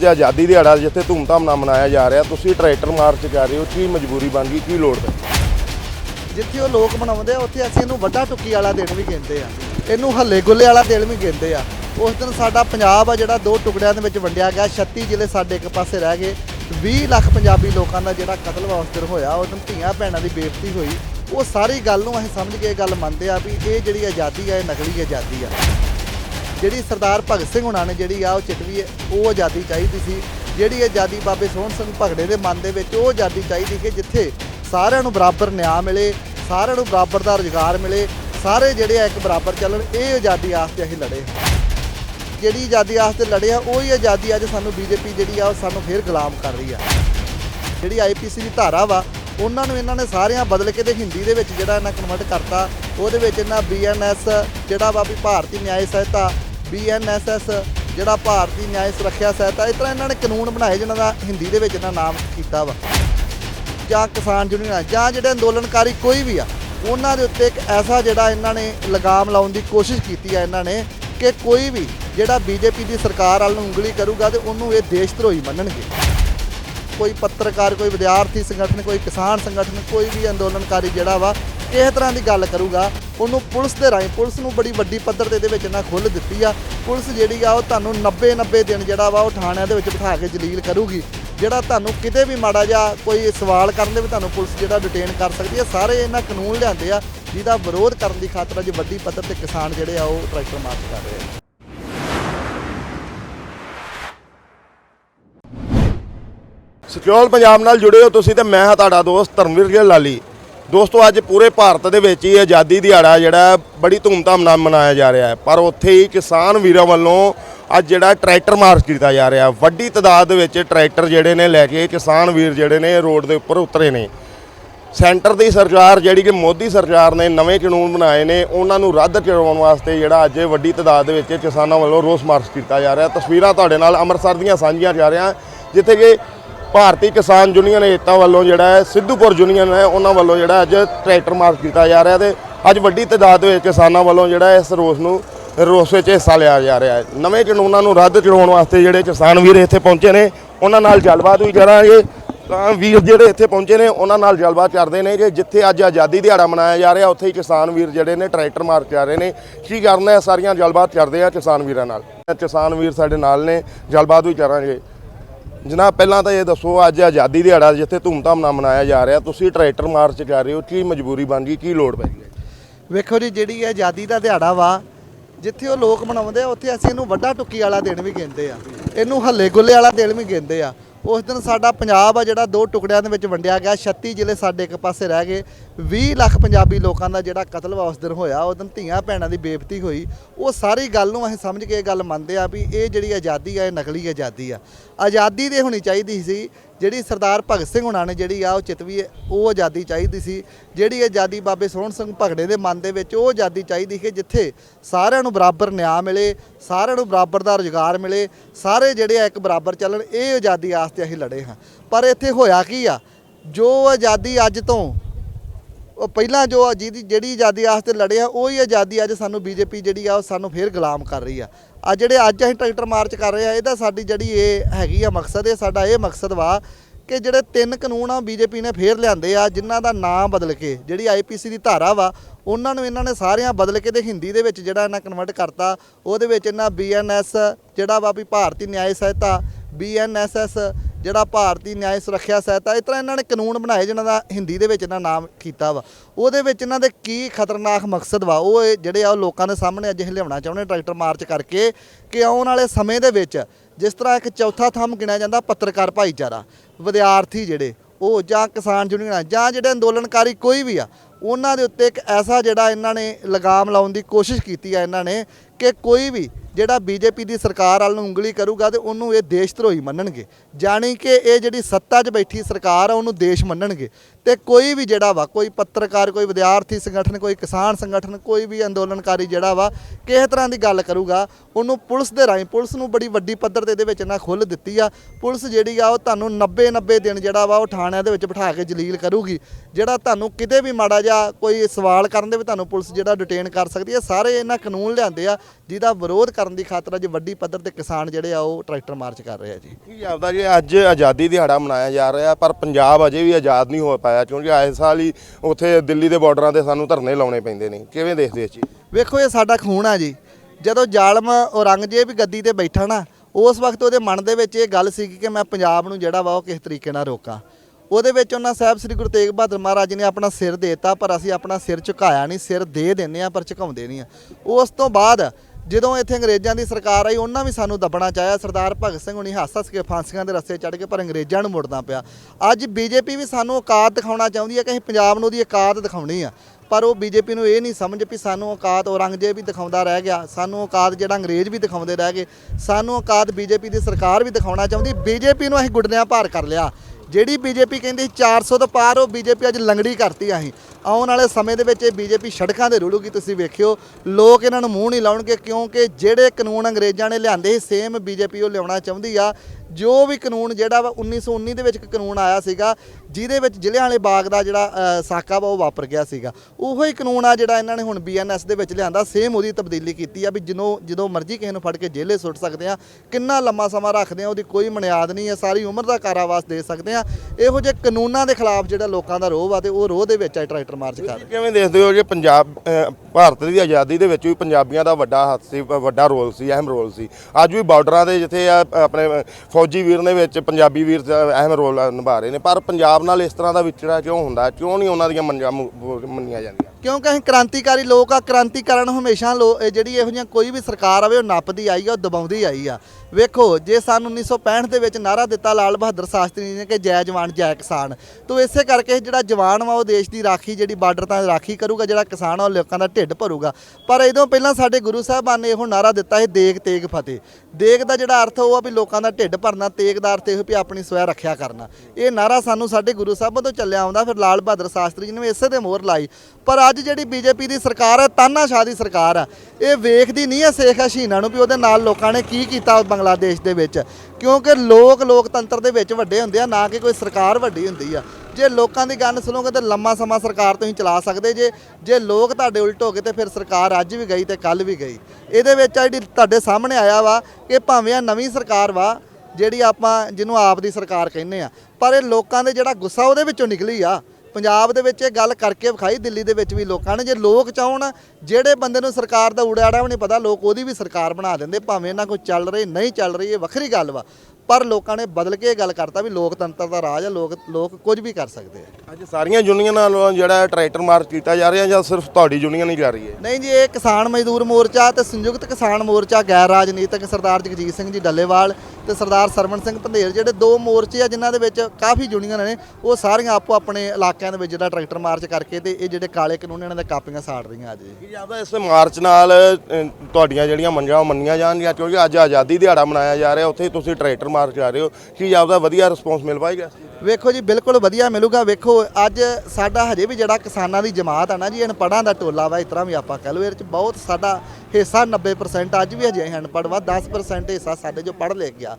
ਆਜ਼ਾਦੀ ਦਿਹਾੜਾ ਜਿੱਥੇ ਧੂਮਧਾਮ ਨਾਲ ਮਨਾਇਆ ਜਾ ਰਿਹਾ, ਤੁਸੀਂ ਟਰੈਕਟਰ ਮਾਰਚ ਕਰ ਰਹੇ ਹੋ, ਕੀ ਮਜਬੂਰੀ ਬਣ ਗਈ, ਕੀ ਲੋੜ ਪਈ ਜਿੱਥੇ ਉਹ ਲੋਕ ਮਨਾਉਂਦੇ ਆ, ਉੱਥੇ ਅਸੀਂ ਇਹਨੂੰ ਵੱਡਾ ਟੁੱਕੀ ਵਾਲਾ ਦਿਨ ਵੀ ਕਹਿੰਦੇ ਆ। ਇਹਨੂੰ ਹੱਲੇ ਗੁੱਲੇ ਵਾਲਾ ਦਿਨ ਵੀ ਕਹਿੰਦੇ ਆ। ਉਸ ਦਿਨ ਸਾਡਾ ਪੰਜਾਬ ਆ ਜਿਹੜਾ, ਦੋ ਟੁਕੜਿਆਂ ਦੇ ਵਿੱਚ ਵੰਡਿਆ ਗਿਆ 36 ਜ਼ਿਲ੍ਹੇ ਸਾਡੇ ਇੱਕ ਪਾਸੇ ਰਹਿ ਗਏ। 20 ਲੱਖ ਪੰਜਾਬੀ ਲੋਕਾਂ ਦਾ ਜਿਹੜਾ ਕਤਲ ਵਾ ਉਸ ਦਿਨ ਹੋਇਆ, ਉਸ ਦਿਨ ਧੀਆਂ ਭੈਣਾਂ ਦੀ ਬੇਇੱਜ਼ਤੀ ਹੋਈ। ਉਹ ਸਾਰੀ ਗੱਲ ਨੂੰ ਅਸੀਂ ਸਮਝ ਕੇ ਇਹ ਗੱਲ ਮੰਨਦੇ ਆ ਵੀ ਇਹ ਜਿਹੜੀ ਆਜ਼ਾਦੀ ਆ, ਇਹ ਨਕਲੀ ਆਜ਼ਾਦੀ ਆ। ਜਿਹੜੀ ਸਰਦਾਰ ਭਗਤ ਸਿੰਘ ਹੁਣਾਂ ਨੇ ਜਿਹੜੀ ਆ ਉਹ ਚਿਤਵੀ ਹੈ, ਉਹ ਆਜ਼ਾਦੀ ਚਾਹੀਦੀ ਸੀ। ਜਿਹੜੀ ਆਜ਼ਾਦੀ ਬਾਬੇ ਸੋਹਣ ਸਿੰਘ ਭਗੜੇ ਦੇ ਮਨ ਦੇ ਵਿੱਚ ਉਹ ਆਜ਼ਾਦੀ ਚਾਹੀਦੀ ਕਿ ਜਿੱਥੇ ਸਾਰਿਆਂ ਨੂੰ ਬਰਾਬਰ ਨਿਆਂ ਮਿਲੇ ਸਾਰਿਆਂ ਨੂੰ ਬਰਾਬਰ ਦਾ ਰੁਜ਼ਗਾਰ ਮਿਲੇ ਸਾਰੇ ਜਿਹੜੇ ਆ ਇੱਕ ਬਰਾਬਰ ਚੱਲਣ ਇਹ ਆਜ਼ਾਦੀ ਆਸਤੇ ਅਸੀਂ ਲੜੇ। ਜਿਹੜੀ ਆਜ਼ਾਦੀ ਆਸਤੇ ਲੜੇ ਆ ਉਹੀ ਆਜ਼ਾਦੀ ਅੱਜ ਸਾਨੂੰ ਬੀਜੇਪੀ ਜਿਹੜੀ ਆ ਉਹ ਸਾਨੂੰ ਫੇਰ ਗੁਲਾਮ ਕਰ ਰਹੀ ਆ। ਜਿਹੜੀ ਆਈਪੀਸੀ ਦੀ ਧਾਰਾ ਵਾ ਉਹਨਾਂ ਨੂੰ ਇਹਨਾਂ ਨੇ ਸਾਰਿਆਂ ਬਦਲ ਕੇ ਤੇ ਹਿੰਦੀ ਦੇ ਵਿੱਚ ਜਿਹੜਾ ਇਹਨਾਂ ਕਨਵਰਟ ਕਰਤਾ ਉਹਦੇ ਵਿੱਚ ਇਹਨਾਂ ਬੀਐਨਐਸ ਜਿਹੜਾ ਵਾ ਵੀ ਭਾਰਤੀ ਨਿਆਂ ਸਹਾਇਤਾ ਬੀਐਨਐਸਐਸ ਜਿਹੜਾ ਭਾਰਤੀ ਨਿਆਂ ਸੁਰੱਖਿਆ ਸਹਾਇਤਾ, ਇਸ ਤਰ੍ਹਾਂ ਇਹਨਾਂ ਨੇ ਕਾਨੂੰਨ ਬਣਾਏ ਜਿਨ੍ਹਾਂ ਦਾ ਹਿੰਦੀ ਦੇ ਵਿੱਚ ਇਹਨਾਂ ਨਾਮ ਕੀਤਾ ਵਾ। ਜਾਂ ਕਿਸਾਨ ਯੂਨੀਅਨ ਜਾਂ ਜਿਹੜੇ ਅੰਦੋਲਨਕਾਰੀ ਕੋਈ ਵੀ ਆ, ਉਹਨਾਂ ਦੇ ਉੱਤੇ ਇੱਕ ਐਸਾ ਜਿਹੜਾ ਇਹਨਾਂ ਨੇ ਲਗਾਮ ਲਾਉਣ ਦੀ ਕੋਸ਼ਿਸ਼ ਕੀਤੀ ਆ ਇਹਨਾਂ ਨੇ ਕਿ ਕੋਈ ਵੀ ਜਿਹੜਾ ਬੀਜੇਪੀ ਦੀ ਸਰਕਾਰ ਵੱਲ ਨੂੰ ਉਂਗਲੀ ਕਰੂਗਾ ਤੇ ਉਹਨੂੰ ਇਹ ਦੇਸ਼ ਧਰੋਹੀ ਮੰਨਣਗੇ। ਕੋਈ ਪੱਤਰਕਾਰ, ਕੋਈ ਵਿਦਿਆਰਥੀ ਸੰਗਠਨ, ਕੋਈ ਕਿਸਾਨ ਸੰਗਠਨ, ਕੋਈ ਵੀ ਅੰਦੋਲਨਕਾਰੀ ਜਿਹੜਾ ਵਾ ਕਿਸੇ ਤਰ੍ਹਾਂ ਦੀ ਗੱਲ ਕਰੂਗਾ, ਉਹਨੂੰ ਪੁਲਿਸ ਦੇ ਰਾਹੀਂ, ਪੁਲਿਸ ਨੂੰ ਬੜੀ ਵੱਡੀ ਪੱਧਰ ਤੇ ਇਹਦੇ ਵਿੱਚ ਇਹਨਾਂ ਖੁੱਲ੍ਹ ਦਿੱਤੀ ਆ। ਪੁਲਿਸ ਜਿਹੜੀ ਆ, ਉਹ ਤੁਹਾਨੂੰ 90 90 ਦਿਨ ਜਿਹੜਾ ਵਾ, ਉਹ ਥਾਣਿਆਂ ਦੇ ਵਿੱਚ ਬਿਠਾ ਕੇ ਜਲੀਲ ਕਰੂਗੀ। ਜਿਹੜਾ ਤੁਹਾਨੂੰ ਕਿਤੇ ਵੀ ਮਾੜਾ ਜਿਹਾ ਕੋਈ ਸਵਾਲ ਕਰਨ ਦੇ ਵੀ ਤੁਹਾਨੂੰ ਪੁਲਿਸ ਜਿਹੜਾ ਡਿਟੇਨ ਕਰ ਸਕਦੀ ਹੈ ਸਾਰੇ ਇਹਨਾਂ ਕਾਨੂੰਨ ਲਿਆਂਦੇ ਆ, ਜਿਹਦਾ ਵਿਰੋਧ ਕਰਨ ਦੀ ਖਾਤਰ ਅੱਜ ਵੱਡੀ ਪੱਧਰ ਤੇ ਕਿਸਾਨ ਜਿਹੜੇ ਆ, ਉਹ ਟਰੈਕਟਰ ਮਾਰਚ ਕਰ ਰਹੇ ਆ। ਸਿਕਿਉਰ ਪੰਜਾਬ ਨਾਲ ਜੁੜੇ ਹੋ ਤੁਸੀਂ ਤੇ ਮੈਂ ਹਾਂ ਤੁਹਾਡਾ ਦੋਸਤ ਧਰਮਵੀਰ ਗਿੱਲ ਲਾਲੀ। ਦੋਸਤੋ, ਅੱਜ ਪੂਰੇ ਭਾਰਤ ਦੇ ਵਿੱਚ ਹੀ ਆਜ਼ਾਦੀ ਦਿਹਾੜਾ ਜਿਹੜਾ ਬੜੀ ਧੂਮਧਾਮ ਨਾਲ ਮਨਾਇਆ ਜਾ ਰਿਹਾ ਹੈ। ਪਰ ਉੱਥੇ ਹੀ ਕਿਸਾਨ ਵੀਰਾਂ ਵੱਲੋਂ ਅੱਜ ਜਿਹੜਾ ਟਰੈਕਟਰ ਮਾਰਚ ਕੀਤਾ ਜਾ ਰਿਹਾ ਵੱਡੀ ਤਦਾਦ ਦੇ ਵਿੱਚ ਟਰੈਕਟਰ ਜਿਹੜੇ ਨੇ ਲੈ ਕੇ ਕਿਸਾਨ ਵੀਰ ਜਿਹੜੇ ਨੇ ਰੋਡ ਦੇ ਉੱਪਰ ਉਤਰੇ ਨੇ। ਸੈਂਟਰ ਦੀ ਸਰਕਾਰ ਜਿਹੜੀ ਕਿ ਮੋਦੀ ਸਰਕਾਰ ਨੇ ਨਵੇਂ ਕਾਨੂੰਨ ਬਣਾਏ ਨੇ, ਉਹਨਾਂ ਨੂੰ ਰੱਦ ਕਰਵਾਉਣ ਵਾਸਤੇ ਜਿਹੜਾ ਅੱਜ ਵੱਡੀ ਤਦਾਦ ਦੇ ਵਿੱਚ ਕਿਸਾਨਾਂ ਵੱਲੋਂ ਰੋਸ ਮਾਰਚ ਕੀਤਾ ਜਾ ਰਿਹਾ ਤਸਵੀਰਾਂ ਤੁਹਾਡੇ ਨਾਲ ਅੰਮ੍ਰਿਤਸਰ ਦੀਆਂ ਸਾਂਝੀਆਂ ਜਾ ਰਿਹਾ ਜਿੱਥੇ ਕਿ ਭਾਰਤੀ ਕਿਸਾਨ ਯੂਨੀਅਨ ਏਕਤਾ ਵੱਲੋਂ ਜਿਹੜਾ ਹੈ, ਸਿੱਧੂਪੁਰ ਯੂਨੀਅਨ ਹੈ, ਉਹਨਾਂ ਵੱਲੋਂ ਜਿਹੜਾ ਅੱਜ ਟਰੈਕਟਰ ਮਾਰਚ ਕੀਤਾ ਜਾ ਰਿਹਾ ਤੇ ਅੱਜ ਵੱਡੀ ਤਦਾਦ ਵਿੱਚ ਕਿਸਾਨਾਂ ਵੱਲੋਂ ਜਿਹੜਾ ਇਸ ਰੋਸ ਨੂੰ, ਰੋਸ ਵਿੱਚ ਹਿੱਸਾ ਲਿਆ ਜਾ ਰਿਹਾ ਹੈ। ਨਵੇਂ ਕਾਨੂੰਨਾਂ ਨੂੰ ਰੱਦ ਕਰਵਾਉਣ ਵਾਸਤੇ ਜਿਹੜੇ ਕਿਸਾਨ ਵੀਰ ਇੱਥੇ ਪਹੁੰਚੇ ਨੇ, ਉਹਨਾਂ ਨਾਲ ਗੱਲਬਾਤ ਵੀ ਕਰਾਂਗੇ। ਤਾਂ ਵੀਰ ਜਿਹੜੇ ਇੱਥੇ ਪਹੁੰਚੇ ਨੇ, ਉਹਨਾਂ ਨਾਲ ਗੱਲਬਾਤ ਕਰਦੇ ਨੇ ਕਿ ਜਿੱਥੇ ਅੱਜ ਆਜ਼ਾਦੀ ਦਿਹਾੜਾ ਮਨਾਇਆ ਜਾ ਰਿਹਾ, ਉੱਥੇ ਹੀ ਕਿਸਾਨ ਵੀਰ ਜਿਹੜੇ ਨੇ ਟਰੈਕਟਰ ਮਾਰ ਕੇ ਆ ਰਹੇ ਨੇ। ਕੀ ਕਰਨਾ ਹੈ, ਸਾਰੀਆਂ ਗੱਲਬਾਤ ਕਰਦੇ ਆ ਕਿਸਾਨ ਵੀਰਾਂ ਨਾਲ। ਕਿਸਾਨ ਵੀਰ ਸਾਡੇ ਨਾਲ ਨੇ, ਗੱਲਬਾਤ ਵੀ ਕਰਾਂਗੇ। ਜਨਾਬ, ਪਹਿਲਾਂ ਤਾਂ ਇਹ ਦੱਸੋ, ਅੱਜ ਆਜ਼ਾਦੀ ਦਿਹਾੜਾ ਜਿੱਥੇ ਧੂਮਧਾਮ ਨਾਲ ਮਨਾਇਆ ਜਾ ਰਿਹਾ, ਤੁਸੀਂ ਟਰੈਕਟਰ ਮਾਰਚ ਕਰ ਰਹੇ ਹੋ, ਕੀ ਮਜਬੂਰੀ ਬਣ ਗਈ, ਕੀ ਲੋੜ ਪੈ ਗਈ? ਵੇਖੋ ਜੀ, ਜਿਹੜੀ ਇਹ ਆਜ਼ਾਦੀ ਦਾ ਦਿਹਾੜਾ ਵਾ, ਜਿੱਥੇ ਉਹ ਲੋਕ ਮਨਾਉਂਦੇ ਆ, ਉੱਥੇ ਅਸੀਂ ਇਹਨੂੰ ਵੱਡਾ ਟੁੱਕੀ ਵਾਲਾ ਦਿਨ ਵੀ ਕਹਿੰਦੇ ਆ, ਇਹਨੂੰ ਹੱਲੇ ਗੁੱਲੇ ਵਾਲਾ ਦਿਨ ਵੀ ਕਹਿੰਦੇ ਆ। ਉਸ ਦਿਨ ਸਾਡਾ ਪੰਜਾਬ ਆ ਜਿਹੜਾ ਦੋ ਟੁਕੜਿਆਂ ਦੇ ਵਿੱਚ ਵੰਡਿਆ ਗਿਆ। 36 ਜ਼ਿਲ੍ਹੇ ਸਾਡੇ ਇੱਕ ਪਾਸੇ ਰਹਿ ਗਏ। 20 ਲੱਖ ਪੰਜਾਬੀ ਲੋਕਾਂ ਦਾ ਜਿਹੜਾ ਕਤਲ ਵਾ ਉਸ ਦਿਨ ਹੋਇਆ ਉਸ ਦਿਨ ਧੀਆਂ ਭੈਣਾਂ ਦੀ ਬੇਇੱਜ਼ਤੀ ਹੋਈ। ਉਹ ਸਾਰੀ ਗੱਲ ਨੂੰ ਅਸੀਂ ਸਮਝ ਕੇ ਇਹ ਗੱਲ ਮੰਨਦੇ ਆ ਵੀ ਇਹ ਜਿਹੜੀ ਆਜ਼ਾਦੀ ਆ ਇਹ ਨਕਲੀ ਆਜ਼ਾਦੀ ਆ। ਆਜ਼ਾਦੀ ਦੇ ਹੋਣੀ ਚਾਹੀਦੀ ਸੀ ਜਿਹੜੀ ਸਰਦਾਰ ਭਗਤ ਸਿੰਘ ਹੁਣਾਂ ਨੇ ਜਿਹੜੀ ਆ ਉਹ ਚਿਤਵੀ ਹੈ, ਉਹ ਆਜ਼ਾਦੀ ਚਾਹੀਦੀ ਸੀ। ਜਿਹੜੀ ਆਜ਼ਾਦੀ ਬਾਬੇ ਸੋਹਣ ਸਿੰਘ ਭਗੜੇ ਦੇ ਮਨ ਦੇ ਵਿੱਚ ਉਹ ਆਜ਼ਾਦੀ ਚਾਹੀਦੀ ਕਿ ਜਿੱਥੇ ਸਾਰਿਆਂ ਨੂੰ ਬਰਾਬਰ ਨਿਆਂ ਮਿਲੇ ਸਾਰਿਆਂ ਨੂੰ ਬਰਾਬਰ ਦਾ ਰੁਜ਼ਗਾਰ ਮਿਲੇ ਸਾਰੇ ਜਿਹੜੇ ਆ ਇੱਕ ਬਰਾਬਰ ਚੱਲਣ ਇਹ ਆਜ਼ਾਦੀ ਆਸ ਆਸਤੇ ਅਸੀਂ ਲੜੇ ਹਾਂ। ਪਰ ਇੱਥੇ ਹੋਇਆ ਕੀ ਆ? ਜੋ ਆਜ਼ਾਦੀ ਅੱਜ ਤੋਂ, ਉਹ ਪਹਿਲਾਂ ਜੋ ਜਿਹਦੀ ਜਿਹੜੀ ਆਜ਼ਾਦੀ ਵਾਸਤੇ ਲੜੇ ਆ, ਉਹੀ ਆਜ਼ਾਦੀ ਅੱਜ ਸਾਨੂੰ ਬੀਜੇਪੀ ਜਿਹੜੀ ਆ, ਉਹ ਸਾਨੂੰ ਫੇਰ ਗੁਲਾਮ ਕਰ ਰਹੀ ਆ। ਆ ਜਿਹੜੇ ਅੱਜ ਅਸੀਂ ਟਰੈਕਟਰ ਮਾਰਚ ਕਰ ਰਹੇ ਆ, ਇਹਦਾ ਸਾਡੀ ਜਿਹੜੀ ਇਹ ਹੈਗੀ ਆ ਮਕਸਦ, ਇਹ ਸਾਡਾ ਇਹ ਮਕਸਦ ਵਾ ਕਿ ਜਿਹੜੇ ਤਿੰਨ ਕਾਨੂੰਨ ਆ, ਬੀਜੇਪੀ ਨੇ ਫੇਰ ਲਿਆਂਦੇ ਆ, ਜਿਨ੍ਹਾਂ ਦਾ ਨਾਮ ਬਦਲ ਕੇ, ਜਿਹੜੀ ਆਈਪੀਸੀ ਦੀ ਧਾਰਾ ਵਾ, ਉਹਨਾਂ ਨੂੰ ਇਹਨਾਂ ਨੇ ਸਾਰਿਆਂ ਬਦਲ ਕੇ ਤੇ ਹਿੰਦੀ ਦੇ ਵਿੱਚ ਜਿਹੜਾ ਇਹਨਾਂ ਕਨਵਰਟ ਕਰਤਾ, ਉਹਦੇ ਵਿੱਚ ਇਹਨਾਂ ਬੀਐਨਐਸ ਜਿਹੜਾ ਵਾ ਵੀ ਭਾਰਤੀ ਨਿਆਂ ਸਹਾਇਤਾ ਬੀਐਨਐਸਐਸ ਜਿਹੜਾ ਭਾਰਤੀ ਨਿਆਂ ਸੁਰੱਖਿਆ ਸਹਾਇਤਾ, ਇਸ ਤਰ੍ਹਾਂ ਇਹਨਾਂ ਨੇ ਕਾਨੂੰਨ ਬਣਾਏ ਜਿਨ੍ਹਾਂ ਦਾ ਹਿੰਦੀ ਦੇ ਵਿੱਚ ਇਹਨਾਂ ਨਾਮ ਕੀਤਾ ਵਾ। ਉਹਦੇ ਵਿੱਚ ਇਹਨਾਂ ਦੇ ਕੀ ਖਤਰਨਾਕ ਮਕਸਦ ਵਾ, ਉਹ ਇਹ ਜਿਹੜੇ ਆ ਉਹ ਲੋਕਾਂ ਦੇ ਸਾਹਮਣੇ ਅੱਜ ਲਿਆਉਣਾ ਚਾਹੁੰਦੇ ਟਰੈਕਟਰ ਮਾਰਚ ਕਰਕੇ ਕਿ ਆਉਣ ਵਾਲੇ ਸਮੇਂ ਦੇ ਵਿੱਚ ਜਿਸ ਤਰ੍ਹਾਂ ਇੱਕ ਚੌਥਾ ਥੰਮ ਗਿਣਿਆ ਜਾਂਦਾ ਪੱਤਰਕਾਰ ਭਾਈਚਾਰਾ, ਵਿਦਿਆਰਥੀ ਜਿਹੜੇ, ਉਹ ਜਾਂ ਕਿਸਾਨ ਯੂਨੀਅਨ ਜਾਂ ਜਿਹੜੇ ਅੰਦੋਲਨਕਾਰੀ ਕੋਈ ਵੀ ਆ, ਉਹਨਾਂ ਦੇ ਉੱਤੇ ਇੱਕ ਐਸਾ ਜਿਹੜਾ ਇਹਨਾਂ ਨੇ ਲਗਾਮ ਲਾਉਣ ਦੀ ਕੋਸ਼ਿਸ਼ ਕੀਤੀ ਆ ਇਹਨਾਂ ਨੇ ਕਿ ਕੋਈ ਵੀ ਜਿਹੜਾ ਬੀਜੇਪੀ ਦੀ ਸਰਕਾਰ ਵੱਲ ਨੂੰ ਉਂਗਲੀ ਕਰੂਗਾ ਤੇ ਉਹਨੂੰ ਇਹ ਦੇਸ਼ ਧਰੋਹੀ ਮੰਨਣਗੇ। ਜਾਣੀ ਕਿ ਇਹ ਜਿਹੜੀ ਸੱਤਾ 'ਚ ਬੈਠੀ ਸਰਕਾਰ ਆ, ਉਹਨੂੰ ਦੇਸ਼ ਮੰਨਣਗੇ। ਤੇ ਕੋਈ ਵੀ ਜਿਹੜਾ ਵਾ, ਕੋਈ ਪੱਤਰਕਾਰ, ਕੋਈ ਵਿਦਿਆਰਥੀ ਸੰਗਠਨ, ਕੋਈ ਕਿਸਾਨ ਸੰਗਠਨ, ਕੋਈ ਵੀ ਅੰਦੋਲਨਕਾਰੀ ਜਿਹੜਾ ਵਾ, ਕਿਸੇ ਤਰ੍ਹਾਂ ਦੀ ਗੱਲ ਕਰੂਗਾ, ਉਹਨੂੰ ਪੁਲਿਸ ਦੇ ਰਾਹੀਂ, ਪੁਲਿਸ ਨੂੰ ਬੜੀ ਵੱਡੀ ਪੱਧਰ ਤੇ ਇਹਦੇ ਵਿੱਚ ਇਹਨਾਂ ਖੁੱਲ੍ਹ ਦਿੱਤੀ ਆ। ਪੁਲਿਸ ਜਿਹੜੀ ਆ, ਉਹ ਤੁਹਾਨੂੰ 90 90 ਦਿਨ ਜਿਹੜਾ ਵਾ, ਉਹ ਥਾਣਿਆਂ ਦੇ ਵਿੱਚ ਬਿਠਾ ਕੇ ਜਲੀਲ ਕਰੂਗੀ। ਜਿਹੜਾ ਤੁਹਾਨੂੰ ਕਿਤੇ ਵੀ ਮਾੜਾ ਜਿਹਾ ਕੋਈ ਸਵਾਲ ਕਰਨ ਦੇ ਵੀ ਤੁਹਾਨੂੰ ਪੁਲਿਸ ਜਿਹੜਾ ਡਿਟੇਨ ਕਰ ਸਕਦੀ ਹੈ ਸਾਰੇ ਇਹਨਾਂ ਕਾਨੂੰਨ ਲਿਆਂਦੇ ਆ, ਜਿਹਦਾ ਵਿਰੋਧ ਕਰਨ ਦੀ ਖਾਤਰ ਅੱਜ ਵੱਡੀ ਪੱਧਰ ਤੇ ਕਿਸਾਨ ਜਿਹੜੇ ਆ, ਉਹ ਟਰੈਕਟਰ ਮਾਰਚ ਕਰ ਰਹੇ ਆ ਜੀ। ਕੀ ਜਾਪਦਾ ਜੀ, ਅੱਜ ਆਜ਼ਾਦੀ ਦਿਹਾੜਾ ਮਨਾਇਆ ਜਾ ਰਿਹਾ, ਪਰ ਪੰਜਾਬ ਅਜੇ ਵੀ ਆਜ਼ਾਦ ਨਹੀਂ ਹੋ ਪਾਇਆ, ਕਿਉਂਕਿ ਆਏ ਸਾਲ ਹੀ ਉੱਥੇ ਦਿੱਲੀ ਦੇ ਬਾਰਡਰਾਂ ਤੇ ਸਾਨੂੰ ਧਰਨੇ ਲਾਉਣੇ ਪੈਂਦੇ ਨੇ। ਕਿਵੇਂ ਦੇਖਦੇ ਹੋ ਜੀ ਵੇਖੋ, ਇਹ ਸਾਡਾ ਖੂਨ ਆ ਜੀ। ਜਦੋਂ ਜ਼ਾਲਮ ਔਰੰਗਜ਼ੇਬ ਗੱਦੀ ਤੇ ਬੈਠਾ ਨਾ, ਉਸ ਵਕਤ ਉਹਦੇ ਮਨ ਦੇ ਵਿੱਚ ਇਹ ਗੱਲ ਸੀ ਕਿ ਮੈਂ ਪੰਜਾਬ ਨੂੰ ਜਿਹੜਾ ਵਾ ਉਹ ਕਿਸ ਤਰੀਕੇ ਨਾਲ ਰੋਕਾਂ। ਉਹਦੇ ਵਿੱਚ ਉਹਨਾਂ ਸਾਹਿਬ ਸ੍ਰੀ ਗੁਰੂ ਤੇਗ ਬਹਾਦਰ ਮਹਾਰਾਜ ਨੇ ਆਪਣਾ ਸਿਰ ਦੇਤਾ, ਪਰ ਅਸੀਂ ਆਪਣਾ ਸਿਰ ਝੁਕਾਇਆ ਨਹੀਂ, ਸਿਰ ਦੇ ਦਿੰਨੇ ਆ ਪਰ ਝੁਕਾਉਂਦੇ ਨਹੀਂ ਆ ਉਸ ਤੋਂ ਬਾਅਦ ਜਦੋਂ ਇੱਥੇ ਅੰਗਰੇਜ਼ਾਂ ਦੀ ਸਰਕਾਰ ਆਈ, ਉਹਨਾਂ ਵੀ ਸਾਨੂੰ ਦੱਬਣਾ ਚਾਹਿਆ। ਸਰਦਾਰ ਭਗਤ ਸਿੰਘ ਹੁਣੀ ਹੱਸ ਹੱਸ ਕੇ ਫਾਂਸੀਆਂ ਦੇ ਰੱਸੇ ਚੜ੍ਹ ਕੇ, ਪਰ ਅੰਗਰੇਜ਼ਾਂ ਨੂੰ ਮੁੜਨਾ ਪਿਆ। ਅੱਜ ਬੀਜੇਪੀ ਵੀ ਸਾਨੂੰ ਔਕਾਤ ਦਿਖਾਉਣਾ ਚਾਹੁੰਦੀ ਹੈ ਕਿ ਅਸੀਂ ਪੰਜਾਬ ਨੂੰ ਉਹਦੀ ਔਕਾਤ ਦਿਖਾਉਣੀ ਆ। ਪਰ ਉਹ ਬੀਜੇਪੀ ਨੂੰ ਇਹ ਨਹੀਂ ਸਮਝ ਵੀ ਸਾਨੂੰ ਔਕਾਤ ਔਰੰਗਜ਼ੇਬ ਵੀ ਦਿਖਾਉਂਦਾ ਰਹਿ ਗਿਆ। ਸਾਨੂੰ ਔਕਾਤ ਜਿਹੜਾ ਅੰਗਰੇਜ਼ ਵੀ ਦਿਖਾਉਂਦੇ ਰਹਿ ਗਏ। ਸਾਨੂੰ ਔਕਾਤ ਬੀਜੇਪੀ ਦੀ ਸਰਕਾਰ ਵੀ ਦਿਖਾਉਣਾ ਚਾਹੁੰਦੀ। ਬੀਜੇਪੀ ਨੂੰ ਅਸੀਂ ਗੁੱਡਨਿਆਂ ਭਾਰ ਕਰ ਲਿਆ। ਜਿਹੜੀ ਬੀਜੇਪੀ ਕਹਿੰਦੀ ਸੀ 400 ਤੋਂ ਪਾਰ, ਉਹ ਬੀਜੇਪੀ ਅੱਜ ਲੰਗੜੀ ਕਰਤੀ ਅਸੀਂ। ਆਉਣ ਵਾਲੇ ਸਮੇਂ ਦੇ ਵਿੱਚ ਇਹ ਬੀਜੇਪੀ ਸੜਕਾਂ ਤੇ ਰੁਲੂਗੀ ਤੁਸੀਂ ਵੇਖਿਓ? ਲੋਕ ਇਹਨਾਂ ਨੂੰ ਮੂੰਹ ਨਹੀਂ ਲਾਉਣਗੇ ਕਿਉਂਕਿ ਜਿਹੜੇ ਕਾਨੂੰਨ ਅੰਗਰੇਜ਼ਾਂ ਨੇ ਲਿਆਂਦੇ ਸੀ ਸੇਮ ਬੀਜੇਪੀ ਉਹ ਲਿਆਉਣਾ ਚਾਹੁੰਦੀ ਆ। ਜੋ ਵੀ ਕਾਨੂੰਨ ਜਿਹੜਾ ਵਾ 1919 ਦੇ ਵਿੱਚ ਇੱਕ ਕਾਨੂੰਨ ਆਇਆ ਸੀਗਾ, ਜਿਹਦੇ ਵਿੱਚ ਜ਼ਿਲ੍ਹਿਆਂ ਵਾਲੇ ਬਾਗ ਦਾ ਜਿਹੜਾ ਸਾਕਾ ਵਾ ਉਹ ਵਾਪਰ ਗਿਆ ਸੀਗਾ। ਉਹੋ ਹੀ ਕਾਨੂੰਨ ਆ ਜਿਹੜਾ ਇਹਨਾਂ ਨੇ ਹੁਣ ਬੀਐਨਐਸ ਦੇ ਵਿੱਚ ਲਿਆਂਦਾ ਸੇਮ ਉਹਦੀ ਤਬਦੀਲੀ ਕੀਤੀ ਆ ਵੀ ਜਦੋਂ ਜਦੋਂ ਮਰਜ਼ੀ ਕਿਸੇ ਨੂੰ ਫੜ ਕੇ ਜੇਲੇ ਸੁੱਟ ਸਕਦੇ ਆ, ਕਿੰਨਾ ਲੰਮਾ ਸਮਾਂ ਰੱਖਦੇ ਆ, ਉਹਦੀ ਕੋਈ ਮਨਿਆਦ ਨਹੀਂ ਹੈ, ਸਾਰੀ ਉਮਰ ਦਾ ਕਾਰਾਵਾਸ ਦੇ ਸਕਦੇ ਆ। ਇਹੋ ਜਿਹੇ ਕਾਨੂੰਨਾਂ ਦੇ ਖਿਲਾਫ ਜਿਹੜਾ ਲੋਕਾਂ ਦਾ ਰੋਹ ਆ ਤੇ ਉਹ ਰੋਹ ਦੇ ਵਿੱਚ ਆ ਟਰੈਕਟਰ ਮਾਰਚ ਕਰ। ਕਿਵੇਂ ਦੇਖਦੇ ਹੋ ਜੇ ਪੰਜਾਬ ਭਾਰਤ ਦੀ ਆਜ਼ਾਦੀ ਦੇ ਵਿੱਚ ਵੀ ਪੰਜਾਬੀਆਂ ਦਾ ਵੱਡਾ ਹੱਥ ਸੀ ਵ- ਵੱਡਾ ਰੋਲ ਸੀ, ਅਹਿਮ ਰੋਲ ਸੀ। ਅੱਜ ਵੀ ਬਾਰਡਰਾਂ ਦੇ ਜਿੱਥੇ ਆ, ਆਪਣੇ ਫੌਜੀ ਵੀਰ ਦੇ ਵਿੱਚ, ਪੰਜਾਬੀ ਵੀਰ ਅਹਿਮ ਰੋਲ ਨਿਭਾ ਰਹੇ ਨੇ, ਪਰ ਪੰਜਾਬ ਨਾਲ ਇਸ ਤਰ੍ਹਾਂ ਦਾ ਵਿਚੜਾ ਕਿਉਂ ਹੁੰਦਾ? ਕਿਉਂ ਨਹੀਂ ਉਹਨਾਂ ਦੀਆਂ ਮੰਨੀਆਂ ਮੰਨੀਆਂ ਜਾਂਦੀਆਂ? ਕਿਉਂਕਿ ਅਸੀਂ ਕ੍ਰਾਂਤੀਕਾਰੀ ਲੋਕ ਆ, ਕ੍ਰਾਂਤੀਕਰਨ ਹਮੇਸ਼ਾ ਲੋ- ਇਹ ਜਿਹੜੀ ਇਹੋ ਜਿਹੀਆਂ ਕੋਈ ਵੀ ਸਰਕਾਰ ਆਵੇ, ਉਹ ਨੱਪਦੀ ਆਈ ਆ, ਉਹ ਦਬਾਉਂਦੀ ਆਈ ਆ। ਵੇਖੋ, ਜੇ ਸਨ 1965 ਦੇ ਵਿੱਚ ਨਾਰਾ ਦਿੱਤਾ ਲਾਲ ਬਹਾਦਰ ਸ਼ਾਸਤਰੀ ਜੀ ਨੇ ਕਿ ਜੈ ਜਵਾਨ, ਜੈ ਕਿਸਾਨ, ਤੋ ਇਸੇ ਕਰਕੇ ਜਿਹੜਾ ਜਵਾਨ ਵਾ, ਉਹ ਦੇਸ਼ ਦੀ ਰਾਖੀ, ਜਿਹੜੀ ਬਾਰਡਰ ਤਾਂ ਰਾਖੀ ਕਰੂਗਾ, ਜਿਹੜਾ ਕਿਸਾਨ ਆ, ਉਹ ਲੋਕਾਂ ਦਾ ਢਿੱਡ ਭਰੂਗਾ। ਪਰ ਇਦੋਂ ਪਹਿਲਾਂ ਸਾਡੇ ਗੁਰੂ ਸਾਹਿਬਾਨ ਨੇ ਇਹੋ ਨਾਰਾ ਦਿੱਤਾ ਹੈ ਦੇਗ ਤੇਗ ਫਤਿਹ। ਦੇਗ ਦਾ ਜਿਹੜਾ ਅਰਥ ਉਹ ਆ ਵੀ ਲੋਕਾਂ ਦਾ ਢਿੱਡ ਭਰਨਾ, ਤੇਗ ਦਾ ਅਰਥ ਇਹ ਵੀ ਆਪਣੀ ਸਵੈ ਰੱਖਿਆ ਕਰਨਾ। ਇਹ ਨਾਰਾ ਸਾਨੂੰ ਸਾਡੇ ਗੁਰੂ ਸਾਹਿਬਾਂ ਤੋਂ ਚੱਲਿਆ ਆਉਂਦਾ, ਫਿਰ ਲਾਲ ਬਹਾਦਰ ਸ਼ਾਸਤਰੀ ਜੀ ਨੇ ਵੀ ਇਸੇ ਦੇ ਮੋਹਰ ਲਾਈ। ਪਰ ਅੱਜ ਜਿਹੜੀ ਬੀਜੇਪੀ ਦੀ ਸਰਕਾਰ ਹੈ ਤਾਨਾਸ਼ਾਹ ਦੀ ਸਰਕਾਰ ਆ ਇਹ ਵੇਖਦੀ ਨਹੀਂ ਹੈ ਸੇਖ ਹਸੀਨਾ ਨੂੰ ਵੀ ਉਹਦੇ ਨਾਲ ਲੋਕਾਂ ਨੇ ਕੀ ਕੀਤਾ ਬੰਗਲਾਦੇਸ਼ ਦੇ ਵਿੱਚ। ਕਿਉਂਕਿ ਲੋਕ ਲੋਕਤੰਤਰ ਦੇ ਵਿੱਚ ਵੱਡੇ ਹੁੰਦੇ ਆ, ਨਾ ਕਿ ਕੋਈ ਸਰਕਾਰ ਵੱਡੀ ਹੁੰਦੀ ਆ। ਜੇ ਲੋਕਾਂ ਦੀ ਗੱਲ ਸੁਣੋਗੇ ਤਾਂ ਲੰਮਾ ਸਮਾਂ ਸਰਕਾਰ ਤੁਸੀਂ ਚਲਾ ਸਕਦੇ ਜੇ ਜੇ ਲੋਕ ਤੁਹਾਡੇ ਉਲਟ ਹੋ ਗਏ ਤੇ ਫਿਰ ਸਰਕਾਰ ਅੱਜ ਵੀ ਗਈ ਤੇ ਕੱਲ ਵੀ ਗਈ। ਇਹਦੇ ਵਿੱਚ ਆ ਜਿਹੜੀ ਤੁਹਾਡੇ ਸਾਹਮਣੇ ਆਇਆ ਵਾ ਕਿ ਭਾਵੇਂ ਆ ਨਵੀਂ ਸਰਕਾਰ ਵਾ, ਜਿਹੜੀ ਆਪਾਂ ਜਿਹਨੂੰ ਆਪ ਦੀ ਸਰਕਾਰ ਕਹਿੰਦੇ ਆ, ਪਰ ਇਹ ਲੋਕਾਂ ਦੇ ਜਿਹੜਾ ਗੁੱਸਾ ਉਹਦੇ ਵਿੱਚੋਂ ਨਿਕਲੀ ਆ। ਪੰਜਾਬ ਦੇ ਵਿੱਚ ਇਹ ਗੱਲ ਕਰਕੇ ਵਿਖਾਈ ਦਿੱਲੀ ਦੇ ਵਿੱਚ ਵੀ ਲੋਕਾਂ ਨੇ। ਜੇ ਲੋਕ ਚਾਹਣ ਜਿਹੜੇ ਬੰਦੇ ਨੂੰ ਸਰਕਾਰ ਦਾ ਊੜਾੜਾ ਵੀ ਨਹੀਂ ਪਤਾ ਲੋਕ ਉਹਦੀ ਵੀ ਸਰਕਾਰ ਬਣਾ ਦਿੰਦੇ ਭਾਵੇਂ ਇਹਨਾਂ ਕੋਈ ਚੱਲ ਰਹੀ ਨਹੀਂ ਚੱਲ ਰਹੀ ਇਹ ਵੱਖਰੀ ਗੱਲ ਵਾ। ਪਰ ਲੋਕਾਂ ਨੇ ਬਦਲ ਕੇ ਇਹ ਗੱਲ ਕਰਤਾ ਵੀ ਲੋਕਤੰਤਰ ਦਾ ਰਾਜ ਆ ਲੋਕ ਲੋਕ ਕੁਝ ਵੀ ਕਰ ਸਕਦੇ ਆ। ਅੱਜ ਸਾਰੀਆਂ ਯੂਨੀਅਨਾਂ ਵੱਲੋਂ ਜਿਹੜਾ ਟਰੈਕਟਰ ਮਾਰਚ ਕੀਤਾ ਜਾ ਰਿਹਾ ਜਾਂ ਸਿਰਫ ਤੁਹਾਡੀ ਯੂਨੀਅਨ ਹੀ ਕਰ ਰਹੀ ਹੈ? ਨਹੀਂ ਜੀ ਇਹ ਕਿਸਾਨ ਮਜ਼ਦੂਰ ਮੋਰਚਾ ਤੇ ਸੰਯੁਕਤ ਕਿਸਾਨ ਮੋਰਚਾ ਗੈਰ ਰਾਜਨੀਤਿਕ ਸਰਦਾਰ ਜਗਜੀਤ ਸਿੰਘ ਜੀ ਡੱਲੇਵਾਲ ਤੇ ਸਰਦਾਰ ਸਰਵਣ ਸਿੰਘ ਪੰਧੇਰ ਜਿਹੜੇ ਦੋ ਮੋਰਚੇ ਆ ਜਿਨ੍ਹਾਂ ਦੇ ਵਿੱਚ ਕਾਫੀ ਯੂਨੀਅਨ ਨੇ, ਉਹ ਸਾਰੀਆਂ ਆਪੋ ਆਪਣੇ ਇਲਾਕਿਆਂ ਦੇ ਵਿੱਚ ਜਿਹੜਾ ਟਰੈਕਟਰ ਮਾਰਚ ਕਰਕੇ ਤੇ ਇਹ ਜਿਹੜੇ ਕਾਲੇ ਕਾਨੂੰਨ ਇਹਨਾਂ ਦੇ ਕਾਪੀਆਂ ਸਾੜ ਰਹੀਆਂ ਅੱਜ। ਕੀ ਆਪਦਾ ਇਸ ਮਾਰਚ ਨਾਲ ਤੁਹਾਡੀਆਂ ਜਿਹੜੀਆਂ ਮੰਗਾਂ ਉਹ ਮੰਨੀਆਂ ਜਾਣਗੀਆਂ? ਕਿਉਂਕਿ ਅੱਜ ਆਜ਼ਾਦੀ ਦਿਹਾੜਾ ਮਨਾਇਆ ਜਾ ਰਿਹਾ, ਉੱਥੇ ਤੁਸੀਂ ਟਰੈਕਟਰ ਮਾਰਚ ਕਰ ਰਹੇ ਹੋ। ਕੀ ਆਪਦਾ ਵਧੀਆ ਰਿਸਪੌਂਸ ਮਿਲ ਪਾਏਗਾ? ਵੇਖੋ ਜੀ, ਬਿਲਕੁਲ ਵਧੀਆ ਮਿਲੂਗਾ। ਵੇਖੋ, ਅੱਜ ਸਾਡਾ ਹਜੇ ਵੀ ਜਿਹੜਾ ਕਿਸਾਨਾਂ ਦੀ ਜਮਾਤ ਆ ਨਾ ਜੀ, ਅਨਪੜ੍ਹਾਂ ਦਾ ਟੋਲਾ ਵਾ, ਇਸ ਤਰ੍ਹਾਂ ਵੀ ਆਪਾਂ ਕਹਿ ਲਓ, ਇਹਦੇ ਚ ਬਹੁਤ ਸਾਡਾ ਹਿੱਸਾ 90% ਅੱਜ ਵੀ ਹਜੇ ਅਨਪੜ੍ਹ ਵਾ 10% ਹਿੱਸਾ ਸਾਡੇ ਜੋ ਪੜ੍ਹ ਲਿਖ ਗਿਆ।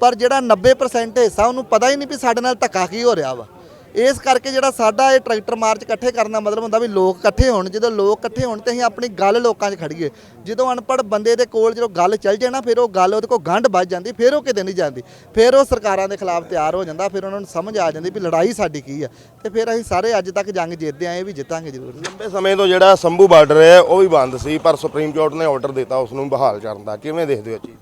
ਪਰ ਜਿਹੜਾ 90% ਹਿੱਸਾ, ਉਹਨੂੰ ਪਤਾ ਹੀ ਨਹੀਂ ਵੀ ਸਾਡੇ ਨਾਲ ਧੱਕਾ ਕੀ ਹੋ ਰਿਹਾ ਵਾ। ਇਸ ਕਰਕੇ ਜਿਹੜਾ ਸਾਡਾ ਇਹ ਟਰੈਕਟਰ ਮਾਰਚ ਇਕੱਠੇ ਕਰਨ ਦਾ ਮਤਲਬ ਹੁੰਦਾ ਵੀ ਲੋਕ ਇਕੱਠੇ ਹੋਣ ਜਦੋਂ ਲੋਕ ਇਕੱਠੇ ਹੋਣ ਤੇ ਅਸੀਂ ਆਪਣੀ ਗੱਲ ਲੋਕਾਂ 'ਚ ਖੜੀਏ ਜਦੋਂ ਅਨਪੜ੍ਹ ਬੰਦੇ ਦੇ ਕੋਲ ਜਦੋਂ ਗੱਲ ਚੱਲ ਜਾਏ ਨਾ ਫਿਰ ਉਹ ਗੱਲ ਉਹਦੇ ਕੋਲ ਗੰਢ ਵੱਜ ਜਾਂਦੀ ਫਿਰ ਉਹ ਕਿਤੇ ਨਹੀਂ ਜਾਂਦੀ। ਫਿਰ ਉਹ ਸਰਕਾਰਾਂ ਦੇ ਖਿਲਾਫ ਤਿਆਰ ਹੋ ਜਾਂਦਾ ਫਿਰ ਉਹਨਾਂ ਨੂੰ ਸਮਝ ਆ ਜਾਂਦੀ ਵੀ ਲੜਾਈ ਸਾਡੀ ਕੀ ਆ। ਤੇ ਫਿਰ ਅਸੀਂ ਸਾਰੇ ਅੱਜ ਤੱਕ ਜੰਗ ਜਿੱਤਦੇ ਆਏ ਵੀ ਜਿੱਤਾਂਗੇ ਜ਼ਰੂਰ। ਲੰਬੇ ਸਮੇਂ ਤੋਂ ਜਿਹੜਾ ਸੰਭੂ ਬਾਰਡਰ ਹੈ ਉਹ ਵੀ ਬੰਦ ਸੀ ਪਰ ਸੁਪਰੀਮ ਕੋਰਟ ਨੇ ਆਰਡਰ ਦਿੱਤਾ ਉਸ ਨੂੰ ਬਹਾਲ ਕਰਨ ਦਾ। ਕਿਵੇਂ ਦੇਖਦੇ ਹੋ ਜੀ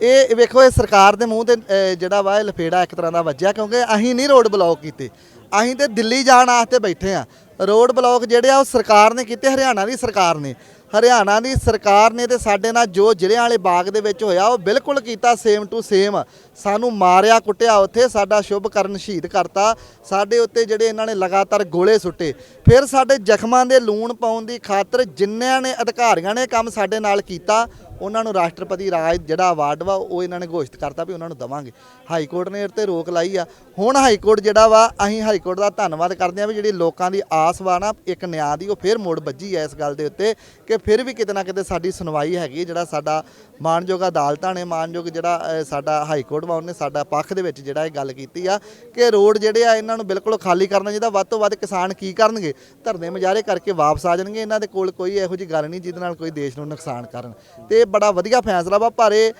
ਇਹ ਵੇਖੋ ਇਹ ਸਰਕਾਰ ਦੇ ਮੂੰਹ ਤੇ ਜਿਹੜਾ ਵਾ ਇਹ ਲਫੇੜਾ ਇੱਕ ਤਰ੍ਹਾਂ ਦਾ ਵੱਜਿਆ ਕਿਉਂਕਿ ਅਸੀਂ ਨਹੀਂ ਰੋਡ ਬਲੌਕ ਕੀਤੇ। ਅਸੀਂ ਤੇ ਦਿੱਲੀ ਜਾਣ ਵਾਸਤੇ ਬੈਠੇ ਆ। ਰੋਡ ਬਲੌਕ ਜਿਹੜੇ ਆ ਉਹ ਸਰਕਾਰ ਨੇ ਕੀਤੇ, ਹਰਿਆਣਾ ਦੀ ਸਰਕਾਰ ਨੇ। ਹਰਿਆਣਾ ਦੀ ਸਰਕਾਰ ਨੇ ਤੇ ਸਾਡੇ ਨਾਲ ਜੋ ਜ਼ਿਲ੍ਹਿਆਂ ਵਾਲੇ ਬਾਗ ਦੇ ਵਿੱਚ ਹੋਇਆ, ਉਹ ਬਿਲਕੁਲ ਕੀਤਾ ਸੇਮ ਟੂ ਸੇਮ ਸਾਨੂੰ ਮਾਰਿਆ, ਕੁੱਟਿਆ, ਉੱਥੇ ਸਾਡਾ ਸ਼ੁਭ ਕਰਨ ਸ਼ਹੀਦ ਕਰਤਾ। ਸਾਡੇ ਉੱਤੇ ਜਿਹੜੇ ਇਹਨਾਂ ਨੇ ਲਗਾਤਾਰ ਗੋਲੇ ਸੁੱਟੇ। ਫਿਰ ਸਾਡੇ ਜ਼ਖਮਾਂ ਦੇ ਲੂਣ ਪਾਉਣ ਦੀ ਖਾਤਰ ਜਿੰਨਿਆਂ ਨੇ ਅਧਿਕਾਰੀਆਂ ਨੇ ਕੰਮ ਸਾਡੇ ਨਾਲ ਕੀਤਾ ਉਹਨਾਂ ਨੂੰ ਰਾਸ਼ਟਰਪਤੀ ਰਾਜ ਜਿਹੜਾ ਅਵਾਰਡ ਵਾ, ਉਹ ਇਹਨਾਂ ਨੇ ਘੋਸ਼ਿਤ ਕਰਤਾ ਵੀ ਉਹਨਾਂ ਨੂੰ ਦਵਾਂਗੇ। ਹਾਈ ਕੋਰਟ ਨੇ ਇਹ ਤੇ ਰੋਕ ਲਾਈ ਆ। ਹੁਣ ਹਾਈ ਕੋਰਟ ਜਿਹੜਾ ਵਾ, ਅਸੀਂ ਹਾਈ ਕੋਰਟ ਦਾ ਧੰਨਵਾਦ ਕਰਦੇ ਆ ਵੀ ਜਿਹੜੀ ਲੋਕਾਂ ਦੀ ਆਸ ਵਾ ਨਾ, ਇੱਕ ਨਿਆਂ ਦੀ, ਉਹ ਫਿਰ ਮੋੜ ਵੱਜੀ ਆ ਇਸ ਗੱਲ ਦੇ ਉੱਤੇ ਕਿ ਫਿਰ ਵੀ ਕਿਤੇ ਨਾ ਕਿਤੇ ਸਾਡੀ ਸੁਣਵਾਈ ਹੈਗੀ ਜਿਹੜਾ ਸਾਡਾ ਮਾਨਯੋਗ ਅਦਾਲਤਾਂ ਨੇ, ਮਾਨਯੋਗ ਜਿਹੜਾ ਸਾਡਾ ਹਾਈ ਕੋਰਟ ਵਾ, ਉਹਨੇ ਸਾਡਾ ਪੱਖ ਦੇ ਵਿੱਚ ਜਿਹੜਾ ਇਹ ਗੱਲ ਕੀਤੀ ਆ ਕਿ ਰੋਡ ਜਿਹੜੇ ਆ, ਇਹਨਾਂ ਨੂੰ ਬਿਲਕੁਲ ਖਾਲੀ ਕਰਨਾ ਚਾਹੀਦਾ ਵੱਧ ਤੋਂ ਵੱਧ ਕਿਸਾਨ ਕੀ ਕਰਨਗੇ? ਧਰਨੇ ਮੁਜ਼ਾਹਰੇ ਕਰਕੇ ਵਾਪਸ ਆ ਜਾਣਗੇ। ਇਹਨਾਂ ਦੇ ਕੋਲ ਕੋਈ ਇਹੋ ਜਿਹੀ ਗੱਲ ਨਹੀਂ ਜਿਹਦੇ ਨਾਲ ਕੋਈ ਦੇਸ਼ ਨੂੰ ਨੁਕਸਾਨ ਕਰਨ। ਤੇ ਇਹ ਬੜਾ ਵਧੀਆ ਫੈਸਲਾ ਵਾ ਪਰ ਇਹ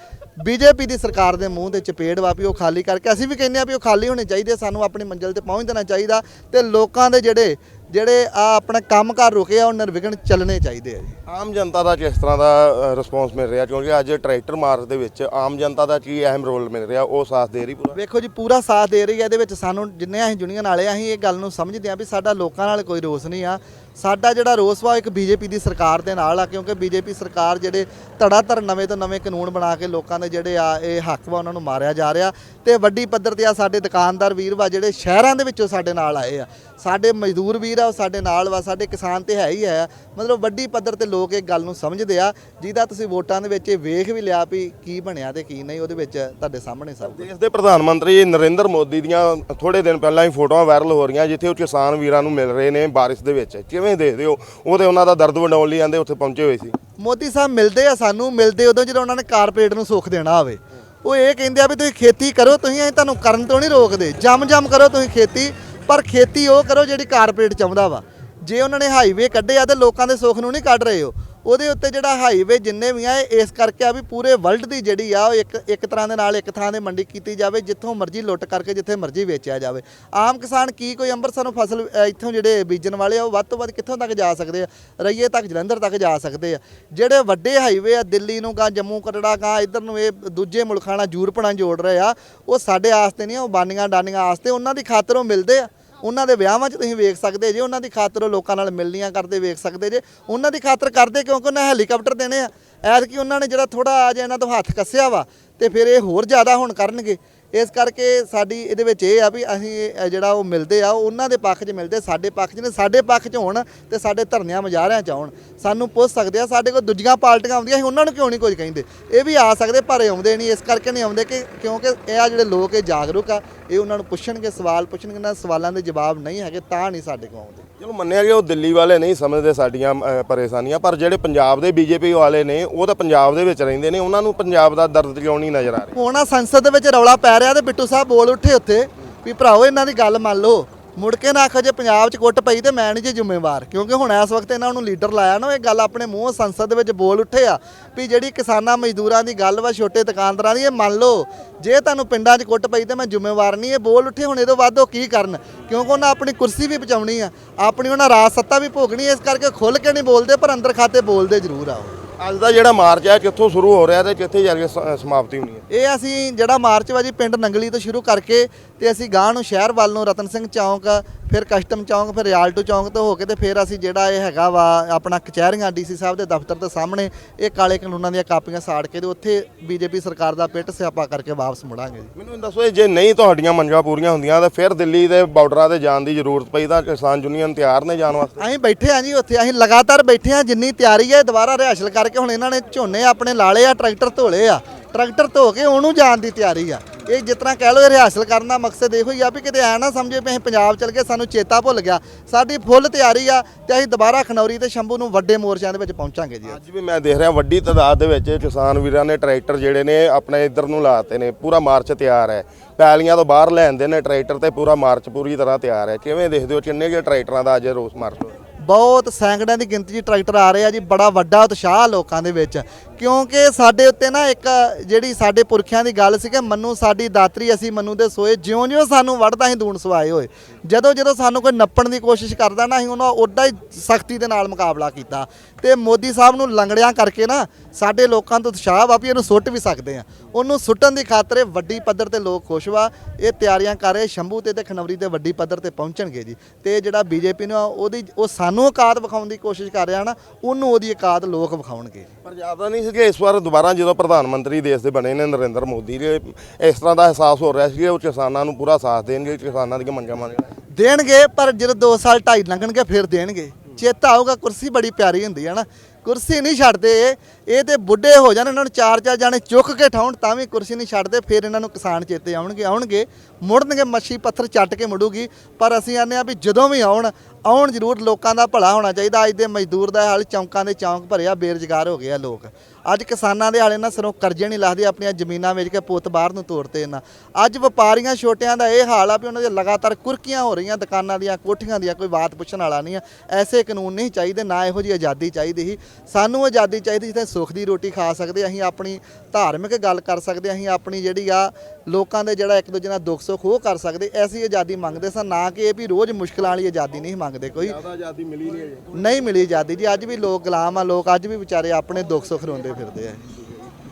ਬੀਜੇਪੀ ਦੀ ਸਰਕਾਰ ਦੇ ਮੂੰਹ ਤੇ ਚਪੇੜ ਵਾ ਵੀ ਉਹ ਖਾਲੀ ਕਰਕੇ ਅਸੀਂ ਵੀ ਕਹਿੰਦੇ ਆ ਵੀ ਉਹ ਖਾਲੀ ਹੋਣੇ ਚਾਹੀਦੇ ਸਾਨੂੰ ਆਪਣੀ ਮੰਜ਼ਿਲ ਤੇ ਪਹੁੰਚ ਦੇਣਾ ਚਾਹੀਦਾ ਤੇ ਲੋਕਾਂ ਦੇ ਜਿਹੜੇ ਜਿਹੜੇ ਆ ਆਪਣਾ ਕੰਮਕਾਰ ਰੁਕੇ ਆ ਉਹ ਨਿਰਵਿਘਨ ਚੱਲਣੇ ਚਾਹੀਦੇ ਆ ਜੀ। ਆਮ ਜਨਤਾ ਦਾ ਕਿਸ ਤਰ੍ਹਾਂ ਦਾ ਰਿਸਪੌਂਸ ਮਿਲ ਰਿਹਾ? ਕਿਉਂਕਿ ਅੱਜ ਟਰੈਕਟਰ ਮਾਰਚ ਦੇ ਵਿੱਚ ਆਮ ਜਨਤਾ ਦਾ ਕੀ ਅਹਿਮ ਰੋਲ ਮਿਲ ਰਿਹਾ? ਉਹ ਸਾਥ ਦੇ ਰਹੀ ਪੂਰਾ? ਵੇਖੋ ਜੀ ਪੂਰਾ ਸਾਥ ਦੇ ਰਹੀ ਹੈ ਇਹਦੇ ਵਿੱਚ ਸਾਨੂੰ ਜਿੰਨੇ ਅਸੀਂ ਯੂਨੀਅਨ ਵਾਲੇ ਆ, ਅਸੀਂ ਇਹ ਗੱਲ ਨੂੰ ਸਮਝਦੇ ਆ ਵੀ ਸਾਡਾ ਲੋਕਾਂ ਨਾਲ ਕੋਈ ਰੋਸ ਨਹੀਂ ਆ। ਸਾਡਾ ਜਿਹੜਾ ਰੋਸ ਵਾ ਉਹ ਇੱਕ ਬੀਜੇਪੀ ਦੀ ਸਰਕਾਰ ਦੇ ਨਾਲ ਆ, ਕਿਉਂਕਿ ਬੀਜੇਪੀ ਸਰਕਾਰ ਜਿਹੜੇ ਧੜਾ ਧੜ ਨਵੇਂ ਤੋਂ ਨਵੇਂ ਕਾਨੂੰਨ ਬਣਾ ਕੇ ਲੋਕਾਂ ਦੇ ਜਿਹੜੇ ਆ, ਇਹ ਹੱਕ ਵਾ ਉਹਨਾਂ ਨੂੰ ਮਾਰਿਆ ਜਾ ਰਿਹਾ ਤੇ ਵੱਡੀ ਪੱਧਰ ਤੇ ਆ ਸਾਡੇ ਦੁਕਾਨਦਾਰ ਵੀਰ ਵਾ ਜਿਹੜੇ ਸ਼ਹਿਰਾਂ ਦੇ ਵਿੱਚੋਂ ਸਾਡੇ ਨਾਲ ਆਏ ਆ। ਸਾਡੇ ਮਜ਼ਦੂਰ ਵੀਰ ਆ ਉਹ ਸਾਡੇ ਨਾਲ ਵਾ ਸਾਡੇ ਕਿਸਾਨ ਤੇ ਹੈ ਹੀ ਹੈ। ਮਤਲਬ ਵੱਡੀ ਪੱਧਰ ਤੇ ਲੋਕ ਇਹ ਗੱਲ ਨੂੰ ਸਮਝਦੇ ਆ ਜਿਹਦਾ ਤੁਸੀਂ ਵੋਟਾਂ ਦੇ ਵਿੱਚ ਇਹ ਵੇਖ ਵੀ ਲਿਆ ਵੀ ਕੀ ਬਣਿਆ ਤੇ ਕੀ ਨਹੀਂ ਉਹਦੇ ਵਿੱਚ ਤੁਹਾਡੇ ਸਾਹਮਣੇ ਸਭ ਦੇਸ਼ ਦੇ ਪ੍ਰਧਾਨ ਮੰਤਰੀ ਨਰਿੰਦਰ ਮੋਦੀ ਦੀਆਂ ਥੋੜੇ ਦਿਨ ਪਹਿਲਾਂ ਹੀ ਫੋਟੋਆਂ ਵਾਇਰਲ ਹੋ ਰਹੀਆਂ ਜਿੱਥੇ ਉਹ ਕਿਸਾਨ ਵੀਰਾਂ ਨੂੰ ਮਿਲ ਰਹੇ ਨੇ ਬਾਰਿਸ਼ ਦੇ ਵਿੱਚ। ਕਿਵੇਂ ਦੇਖਦੇ ਹੋ? ਉਹ ਤੇ ਉਹਨਾਂ ਦਾ ਦਰਦ ਵੰਡਾਉਣ ਲਈ ਆਂਦੇ ਉੱਥੇ ਪਹੁੰਚੇ ਹੋਏ ਸੀ। ਮੋਦੀ ਸਾਹਿਬ ਮਿਲਦੇ ਆ ਸਾਨੂੰ ਮਿਲਦੇ ਉਦੋਂ ਜਦੋਂ ਉਹਨਾਂ ਨੇ ਕਾਰਪੋਰੇਟ ਨੂੰ ਸੁੱਖ ਦੇਣਾ ਹੋਵੇ। ਉਹ ਇਹ ਕਹਿੰਦੇ ਆ ਵੀ ਤੁਸੀਂ ਖੇਤੀ ਕਰੋ ਤੁਸੀਂ ਅਸੀਂ ਤੁਹਾਨੂੰ ਕਰਨ ਤੋਂ ਨਹੀਂ ਰੋਕਦੇ। ਜੰਮ ਜੰਮ ਕਰੋ ਤੁਸੀਂ ਖੇਤੀ। ਪਰ ਖੇਤੀ ਉਹ ਕਰੋ ਜਿਹੜੀ ਕਾਰਪੋਰੇਟ ਚਾਹੁੰਦਾ ਵਾ। ਜੇ ਉਹਨਾਂ ਨੇ ਹਾਈਵੇ ਕੱਢੇ ਆ ਤੇ ਲੋਕਾਂ ਦੇ ਸੁੱਖ ਨੂੰ ਨਹੀਂ ਕੱਢ ਰਹੇ ਹੋ ਉਹਦੇ ਉੱਤੇ ਜਿਹੜਾ ਹਾਈਵੇ ਜਿੰਨੇ ਵੀ ਆ ਇਸ ਕਰਕੇ ਆ ਵੀ ਪੂਰੇ ਵਰਲਡ ਦੀ ਜਿਹੜੀ ਆ, ਉਹ ਇੱਕ ਇੱਕ ਤਰ੍ਹਾਂ ਦੇ ਨਾਲ ਇੱਕ ਥਾਂ ਦੇ ਮੰਡੀ ਕੀਤੀ ਜਾਵੇ, ਜਿੱਥੋਂ ਮਰਜ਼ੀ ਲੁੱਟ ਕਰਕੇ ਜਿੱਥੇ ਮਰਜ਼ੀ ਵੇਚਿਆ ਜਾਵੇ। ਆਮ ਕਿਸਾਨ ਕੀ ਕੋਈ ਅੰਮ੍ਰਿਤਸਰ ਨੂੰ ਫਸਲ ਇੱਥੋਂ ਜਿਹੜੇ ਬੀਜਣ ਵਾਲੇ ਆ, ਉਹ ਵੱਧ ਤੋਂ ਵੱਧ ਕਿੱਥੋਂ ਤੱਕ ਜਾ ਸਕਦੇ ਆ? ਰਈਏ ਤੱਕ, ਜਲੰਧਰ ਤੱਕ ਜਾ ਸਕਦੇ ਆ। ਜਿਹੜੇ ਵੱਡੇ ਹਾਈਵੇ ਆ, ਦਿੱਲੀ ਨੂੰ ਗਾ, ਜੰਮੂ ਕਟੜਾ ਗਾ, ਇਧਰ ਨੂੰ ਇਹ ਦੂਜੇ ਮੁਲਕਾਂ ਨਾਲ ਜੂਰਪਣਾ ਜੋੜ ਰਹੇ ਆ, ਉਹ ਸਾਡੇ ਆਸਤੇ ਨਹੀਂ, ਉਹ ਬਾਨੀਆਂ ਡਾਨੀਆਂ ਆਸਤੇ, ਉਹਨਾਂ ਦੀ ਖਾਤਰ ਉਹ ਮਿਲਦੇ ਆ। ਉਹਨਾਂ ਦੇ ਵਿਆਹਾਂ 'ਚ ਤੁਸੀਂ ਵੇਖ ਸਕਦੇ ਜੇ, ਉਹਨਾਂ ਦੀ ਖਾਤਰ ਉਹ ਲੋਕਾਂ ਨਾਲ ਮਿਲਣੀਆਂ ਕਰਦੇ ਵੇਖ ਸਕਦੇ ਜੇ। ਉਹਨਾਂ ਦੀ ਖਾਤਰ ਕਰਦੇ ਕਿਉਂਕਿ ਉਹਨਾਂ ਹੈਲੀਕਾਪਟਰ ਦੇਣੇ ਆ। ਐਤਕੀ ਉਹਨਾਂ ਨੇ ਜਿਹੜਾ ਥੋੜਾ ਜਿਹਾ ਇਹਨਾਂ ਤੋਂ ਹੱਥ ਕੱਸਿਆ ਵਾ ਤੇ ਫਿਰ ਇਹ ਹੋਰ ਜ਼ਿਆਦਾ ਹੁਣ ਕਰਨਗੇ। ਇਸ ਕਰਕੇ ਸਾਡੀ ਇਹਦੇ ਵਿੱਚ ਇਹ ਆ ਵੀ ਅਸੀਂ ਜਿਹੜਾ ਉਹ ਮਿਲਦੇ ਆ, ਉਹ ਉਹਨਾਂ ਦੇ ਪੱਖ 'ਚ ਮਿਲਦੇ, ਸਾਡੇ ਪੱਖ 'ਚ ਨੇ ਸਾਡੇ ਪੱਖ 'ਚ ਹੋਣ ਤੇ ਸਾਡੇ ਧਰਨਿਆਂ ਮੁਜ਼ਾਹਰਿਆਂ 'ਚ ਆਉਣ। ਸਾਨੂੰ ਪੁੱਛ ਸਕਦੇ ਆ, ਸਾਡੇ ਕੋਲ ਦੂਜੀਆਂ ਪਾਰਟੀਆਂ ਆਉਂਦੀਆਂ, ਅਸੀਂ ਉਹਨਾਂ ਨੂੰ ਕਿਉਂ ਨਹੀਂ ਕੁਝ ਕਹਿੰਦੇ? ਇਹ ਵੀ ਆ ਸਕਦੇ, ਪਰ ਇਹ ਆਉਂਦੇ ਨਹੀਂ, ਇਸ ਕਰਕੇ ਨਹੀਂ ਆਉਂਦੇ ਕਿ ਕਿਉਂਕਿ ਇਹ ਆ ਜਿਹੜੇ ਲੋਕ, ਇਹ ਜਾਗਰੂਕ ਆ। ਇਹ ਉਹਨਾਂ ਨੂੰ ਪੁੱਛਣਗੇ ਸਵਾਲ ਪੁੱਛਣਗੇ ਨਾ ਸਵਾਲਾਂ ਦੇ ਜਵਾਬ ਨਹੀਂ ਹੈਗੇ ਤਾਂ ਨਹੀਂ ਸਾਡੇ ਕੋਲ ਆਉਂਦੇ। ਚਲੋ ਮੰਨਿਆ ਕਿ ਉਹ ਦਿੱਲੀ ਵਾਲੇ ਨਹੀਂ ਸਮਝਦੇ ਸਾਡੀਆਂ ਪਰੇਸ਼ਾਨੀਆਂ ਪਰ ਜਿਹੜੇ ਪੰਜਾਬ ਦੇ ਬੀਜੇਪੀ ਵਾਲੇ ਨੇ ਉਹ ਤਾਂ ਪੰਜਾਬ ਦੇ ਵਿੱਚ ਰਹਿੰਦੇ ਨੇ ਉਹਨਾਂ ਨੂੰ ਪੰਜਾਬ ਦਾ ਦਰਦ ਕਿਉਂ ਨਹੀਂ ਨਜ਼ਰ ਆ ਰਿਹਾ? ਹੁਣ ਆ ਸੰਸਦ ਦੇ ਵਿੱਚ ਰੌਲਾ ਪੈ ਰਿਹਾ ਤੇ ਬਿੱਟੂ ਸਾਹਿਬ ਬੋਲ ਉੱਠੇ ਉੱਥੇ ਵੀ ਭਰਾਓ ਇਹਨਾਂ ਦੀ ਗੱਲ ਮੰਨ ਲਓ। ਮੁੜ ਕੇ ਨਾ ਆਖੋ ਜੇ ਪੰਜਾਬ 'ਚ ਕੁੱਟ ਪਈ ਤੇ ਮੈਂ ਨਹੀਂ ਜੇ ਜ਼ਿੰਮੇਵਾਰ। ਕਿਉਂਕਿ ਹੁਣ ਇਸ ਵਕਤ ਇਹਨਾਂ ਨੂੰ ਲੀਡਰ ਲਾਇਆ ਨਾ ਉਹ ਇਹ ਗੱਲ ਆਪਣੇ ਮੂੰਹ ਸੰਸਦ ਦੇ ਵਿੱਚ ਬੋਲ ਉੱਠੇ ਆ ਵੀ ਜਿਹੜੀ ਕਿਸਾਨਾਂ ਮਜ਼ਦੂਰਾਂ ਦੀ ਗੱਲ ਵਾ, ਛੋਟੇ ਦੁਕਾਨਦਾਰਾਂ ਦੀ, ਇਹ ਮੰਨ ਲਓ, ਜੇ ਤੁਹਾਨੂੰ ਪਿੰਡਾਂ 'ਚ ਕੁੱਟ ਪਈ ਤੇ ਮੈਂ ਜ਼ਿੰਮੇਵਾਰ ਨਹੀਂ ਇਹ ਬੋਲ ਉੱਠੇ, ਹੁਣ ਇਹਦੋਂ ਵੱਧ ਉਹ ਕੀ ਕਰਨ? ਕਿਉਂਕਿ ਉਹਨਾਂ ਆਪਣੀ ਕੁਰਸੀ ਵੀ ਬਚਾਉਣੀ ਆ, ਆਪਣੀ ਉਹਨਾਂ ਰਾਜ ਸੱਤਾ ਵੀ ਭੋਗਣੀ ਇਸ ਕਰਕੇ ਖੁੱਲ ਕੇ ਨਹੀਂ ਬੋਲਦੇ, ਪਰ ਅੰਦਰ ਖਾਤੇ ਬੋਲਦੇ ਜ਼ਰੂਰ ਆ ਉਹ ਅੱਜ ਦਾ ਜਿਹੜਾ ਮਾਰਚ ਹੈ ਕਿੱਥੋਂ ਸ਼ੁਰੂ ਹੋ ਰਿਹਾ ਤੇ ਕਿੱਥੇ ਜਾ ਕੇ ਸ- ਸਮਾਪਤੀ ਹੋਣੀ ਹੈ? ਇਹ ਅਸੀਂ ਜਿਹੜਾ ਮਾਰਚ ਵਾ ਜੀ ਪਿੰਡ ਨੰਗਲੀ ਤੋਂ ਸ਼ੁਰੂ ਕਰਕੇ ਤੇ ਅਸੀਂ ਗਾਂ ਨੂੰ ਸ਼ਹਿਰ ਵੱਲ ਨੂੰ ਰਤਨ ਸਿੰਘ ਚੌਂਕ ਫਿਰ ਕਸਟਮ ਚੌਂਕ ਫਿਰ ਰਿਆਲਟੋ ਚੌਂਕ ਤੋਂ ਹੋ ਕੇ ਤੇ ਫਿਰ ਅਸੀਂ ਜਿਹੜਾ ਇਹ ਹੈਗਾ ਵਾ ਆਪਣਾ ਕਚਹਿਰੀਆਂ ਡੀਸੀ ਸਾਹਿਬ ਦੇ ਦਫ਼ਤਰ ਦੇ ਸਾਹਮਣੇ ਇਹ ਕਾਲੇ ਕਾਨੂੰਨਾਂ ਦੀਆਂ ਕਾਪੀਆਂ ਸਾੜ ਕੇ ਤੇ ਉੱਥੇ ਬੀਜੇਪੀ ਸਰਕਾਰ ਦਾ ਪਿੱਟ ਸਿਆਪਾ ਕਰਕੇ ਵਾਪਸ ਮੁੜਾਂਗੇ ਜੀ। ਮੈਨੂੰ ਦੱਸੋ ਇਹ ਜੇ ਨਹੀਂ ਤੁਹਾਡੀਆਂ ਮੰਗਾਂ ਪੂਰੀਆਂ ਹੁੰਦੀਆਂ ਤਾਂ ਫਿਰ ਦਿੱਲੀ ਦੇ ਬਾਰਡਰਾਂ ਤੇ ਜਾਣ ਦੀ ਜ਼ਰੂਰਤ ਪਈ ਤਾਂ ਕਿਸਾਨ ਯੂਨੀਅਨ ਤਿਆਰ ਨੇ ਜਾਣ ਵਾਸਤੇ? ਅਸੀਂ ਬੈਠੇ ਆ ਜੀ ਉੱਥੇ ਅਸੀਂ ਲਗਾਤਾਰ ਬੈਠੇ ਆ ਜਿੰਨੀ ਤਿਆਰੀ ਹੈ ਦੁਬਾਰਾ ਰਿਹਾਸਲ ਕਰਕੇ ਹੁਣ ਇਹਨਾਂ ਨੇ ਝੋਨੇ ਆਪਣੇ ਲਾਲੇ ਆ, ਟਰੈਕਟਰ ਧੋਲੇ ਆ। ਟਰੈਕਟਰ ਧੋ ਕੇ ਉਹਨੂੰ ਜਾਣ ਦੀ ਤਿਆਰੀ ਆ। ਇਹ ਜਿਸ ਤਰ੍ਹਾਂ ਕਹਿ ਲਓ ਇਹ ਰਿਹਾਸਲ ਕਰਨ ਦਾ ਮਕਸਦ ਇਹੋ ਹੀ ਆ ਵੀ ਕਿਤੇ ਐ ਨਾ ਸਮਝੇ ਵੀ ਅਸੀਂ ਪੰਜਾਬ ਚਲ ਗਏ, ਸਾਨੂੰ ਚੇਤਾ ਭੁੱਲ ਗਿਆ। ਸਾਡੀ ਫੁੱਲ ਤਿਆਰੀ ਆ ਤੇ ਅਸੀਂ ਦੁਬਾਰਾ ਖਨੌਰੀ ਤੇ ਸ਼ੰਭੂ ਨੂੰ ਵੱਡੇ ਮੋਰਚਿਆਂ ਦੇ ਵਿੱਚ ਪਹੁੰਚਾਂਗੇ ਜੀ। ਅੱਜ ਵੀ ਮੈਂ ਦੇਖ ਰਿਹਾ ਵੱਡੀ ਤਾਦਾਦ ਦੇ ਵਿੱਚ ਕਿਸਾਨ ਵੀਰਾਂ ਨੇ ਟਰੈਕਟਰ ਜਿਹੜੇ ਨੇ ਆਪਣੇ ਇੱਧਰ ਨੂੰ ਲਾਤੇ ਨੇ, ਪੂਰਾ ਮਾਰਚ ਤਿਆਰ ਹੈ। ਪੈਲੀਆਂ ਤੋਂ ਬਾਹਰ ਲੈਂਦੇ ਨੇ ਟਰੈਕਟਰ ਤੇ ਪੂਰਾ ਮਾਰਚ ਪੂਰੀ ਤਰ੍ਹਾਂ ਤਿਆਰ ਹੈ। ਕਿਵੇਂ ਦੇਖਦੇ ਹੋ, ਕਿੰਨੇ ਕੁ ਟਰੈਕਟਰਾਂ ਦਾ ਅੱਜ ਰੋਸ ਮਾਰਚ ਬਹੁਤ ਸੈਂਕੜਿਆਂ ਦੀ ਗਿਣਤੀ 'ਚ ਟਰੈਕਟਰ ਆ ਰਹੇ ਆ ਜੀ ਬੜਾ ਵੱਡਾ ਉਤਸ਼ਾਹ ਲੋਕਾਂ ਦੇ ਵਿੱਚ। ਕਿਉਂਕਿ ਸਾਡੇ ਉੱਤੇ ਨਾ ਇੱਕ ਜਿਹੜੀ ਸਾਡੇ ਪੁਰਖਿਆਂ ਦੀ ਗੱਲ ਸੀ ਕਿ ਮੰਨੂ ਸਾਡੀ ਦਾਤਰੀ ਅਸੀਂ ਮੰਨੂ ਦੇ ਸੋਏ ਜਿਉਂ-ਜਿਉਂ ਸਾਨੂੰ ਵੜਦਾ ਹੀ ਦੂਣ ਸਵਾਏ ਹੋਏ। ਜਦੋਂ ਜਦੋਂ ਸਾਨੂੰ ਕੋਈ ਨੱਪਣ ਦੀ ਕੋਸ਼ਿਸ਼ ਕਰਦਾ ਨਾ ਅਸੀਂ ਉਹਨਾਂ ਉੱਡਾ ਹੀ ਸਖਤੀ ਦੇ ਨਾਲ ਮੁਕਾਬਲਾ ਕੀਤਾ। ਤੇ ਮੋਦੀ ਸਾਹਿਬ ਨੂੰ ਲੰਗੜਿਆਂ ਕਰਕੇ ਨਾ ਸਾਡੇ ਲੋਕਾਂ ਤੋਂ ਉਤਸ਼ਾਹ ਵਾ ਵੀ ਇਹਨੂੰ ਸੁੱਟ ਵੀ ਸਕਦੇ ਆ। ਉਹਨੂੰ ਸੁੱਟਣ ਦੀ ਖਾਤਰ ਵੱਡੀ ਪੱਧਰ ਤੇ ਲੋਕ ਖੁਸ਼ ਵਾ। ਇਹ ਤਿਆਰੀਆਂ ਕਰ ਰਹੇ ਸ਼ੰਭੂ ਤੇ ਤੇ ਖਨਵਰੀ ਤੇ ਵੱਡੀ ਪੱਧਰ ਤੇ ਪਹੁੰਚਣਗੇ ਜੀ। ਤੇ ਜਿਹੜਾ ਬੀਜੇਪੀ ਨੂੰ ਆ, ਉਹਦੀ ਉਹ ਸਾਨੂੰ ਔਕਾਤ ਵਿਖਾਉਣ ਦੀ ਕੋਸ਼ਿਸ਼ ਕਰ ਰਿਹਾ ਨਾ ਉਹਨੂੰ ਉਹਦੀ ਔਕਾਤ ਲੋਕ ਵਿਖਾਉਣਗੇ ਪਰ ਜ਼ਿਆਦਾ ਨਹੀਂ ਸੀ ਕਿ ਇਸ ਵਾਰ ਦੁਬਾਰਾ ਜਦੋਂ ਪ੍ਰਧਾਨ ਮੰਤਰੀ ਦੇਸ਼ ਦੇ ਬਣੇ ਨੇ ਨਰਿੰਦਰ ਮੋਦੀ ਦੇ ਇਸ ਤਰ੍ਹਾਂ ਦਾ ਅਹਿਸਾਸ ਹੋ ਰਿਹਾ ਸੀ ਕਿ ਉਹ ਕਿਸਾਨਾਂ ਨੂੰ ਪੂਰਾ ਸਾਥ ਦੇਣਗੇ ਕਿਸਾਨਾਂ ਦੀਆਂ ਮੰਗਾਂ ਮੰਨਣਗੇ ਦੇਣਗੇ ਪਰ ਜਦੋਂ 2 ਸਾਲ ਢਾਈ ਲੰਘਣਗੇ ਫਿਰ ਦੇਣਗੇ। ਚੇਤਾ ਆਊਗਾ ਕੁਰਸੀ ਬੜੀ ਪਿਆਰੀ ਹੁੰਦੀ ਹੈ ਨਾ। ਕੁਰਸੀ ਨਹੀਂ ਛੱਡਦੇ ਇਹ ਇਹ ਤੇ ਬੁੱਢੇ ਹੋ ਜਾਣ ਇਹਨਾਂ ਨੂੰ ਚਾਰ ਚਾਰ ਜਾਣੇ ਚੁੱਕ ਕੇ ਠਾਉਣ ਤਾਂ ਵੀ ਕੁਰਸੀ ਨਹੀਂ ਛੱਡਦੇ ਫਿਰ ਇਹਨਾਂ ਨੂੰ ਕਿਸਾਨ ਚੇਤੇ ਆਉਣਗੇ ਆਉਣਗੇ। ਮੁੜਨਗੇ ਮੱਛੀ ਪੱਥਰ ਚੱਟ ਕੇ ਮੁੜੂਗੀ ਪਰ ਅਸੀਂ ਆਨੇ ਆ ਵੀ ਜਦੋਂ ਵੀ ਆਉਣ ਆਉਣ ਜ਼ਰੂਰ ਲੋਕਾਂ ਦਾ ਭਲਾ ਹੋਣਾ ਚਾਹੀਦਾ। ਅੱਜ ਦੇ ਮਜ਼ਦੂਰ ਦਾ ਹਾਲ ਚੌਂਕਾਂ ਦੇ ਚੌਂਕ ਭਰਿਆ, ਬੇਰੁਜ਼ਗਾਰ ਹੋ ਗਏ ਆ ਲੋਕ। ਅੱਜ ਕਿਸਾਨਾਂ ਦੇ ਹਾਲੇ ਨਾ ਸਿਰੋਂ ਕਰਜ਼ੇ ਨਹੀਂ ਲਾਹਦੇ ਆਪਣੀਆਂ ਜ਼ਮੀਨਾਂ ਵੇਚ ਕੇ ਪੁੱਤ ਬਾਹਰ ਨੂੰ ਤੋਰਤੇ ਇਹਨਾਂ। ਅੱਜ ਵਪਾਰੀਆਂ ਛੋਟਿਆਂ ਦਾ ਇਹ ਹਾਲ ਆ ਵੀ ਉਹਨਾਂ ਦੇ ਲਗਾਤਾਰ ਕੁਰਕੀਆਂ ਹੋ ਰਹੀਆਂ ਦੁਕਾਨਾਂ ਦੀਆਂ ਕੋਠੀਆਂ ਦੀਆਂ ਕੋਈ ਬਾਤ ਪੁੱਛਣ ਵਾਲਾ ਨਹੀਂ ਆ। ਐਸੇ ਕਾਨੂੰਨ ਨਹੀਂ ਚਾਹੀਦੇ ਨਾ ਇਹੋ ਜਿਹੀ ਆਜ਼ਾਦੀ ਚਾਹੀਦੀ ਸੀ। ਸਾਨੂੰ ਆਜ਼ਾਦੀ ਚਾਹੀਦੀ ਜਿੱਥੇ ਸੁੱਖ ਦੀ ਰੋਟੀ ਖਾ ਸਕਦੇ ਅਸੀਂ ਆਪਣੀ ਧਾਰਮਿਕ ਗੱਲ ਕਰ ਸਕਦੇ ਅਸੀਂ ਆਪਣੀ ਜਿਹੜੀ ਆ ਲੋਕਾਂ ਦੇ ਜਿਹੜਾ ਇੱਕ ਦੂਜੇ ਨਾਲ ਦੁੱਖ ਸੁੱਖ ਉਹ ਕਰ ਸਕਦੇ ਐਸੀ ਆਜ਼ਾਦੀ ਮੰਗਦੇ ਸਨ ਨਾ ਕਿ ਇਹ ਵੀ ਰੋਜ਼ ਮੁਸ਼ਕਲਾਂ ਵਾਲੀ ਆਜ਼ਾਦੀ ਨਹੀਂ ਮੰਗਦੇ ਕੋਈ। ਜ਼ਿਆਦਾ ਆਜ਼ਾਦੀ ਮਿਲੀ ਨਹੀਂ ਅਜੇ। ਨਹੀਂ ਮਿਲੀ ਆਜ਼ਾਦੀ ਜੀ ਅੱਜ ਵੀ ਲੋਕ ਗੁਲਾਮ ਆ ਲੋਕ ਅੱਜ ਵੀ ਵਿਚਾਰੇ ਆਪਣੇ ਦੁੱਖ ਸੁੱਖ ਰੋਂਦੇ ਫਿਰਦੇ ਆ।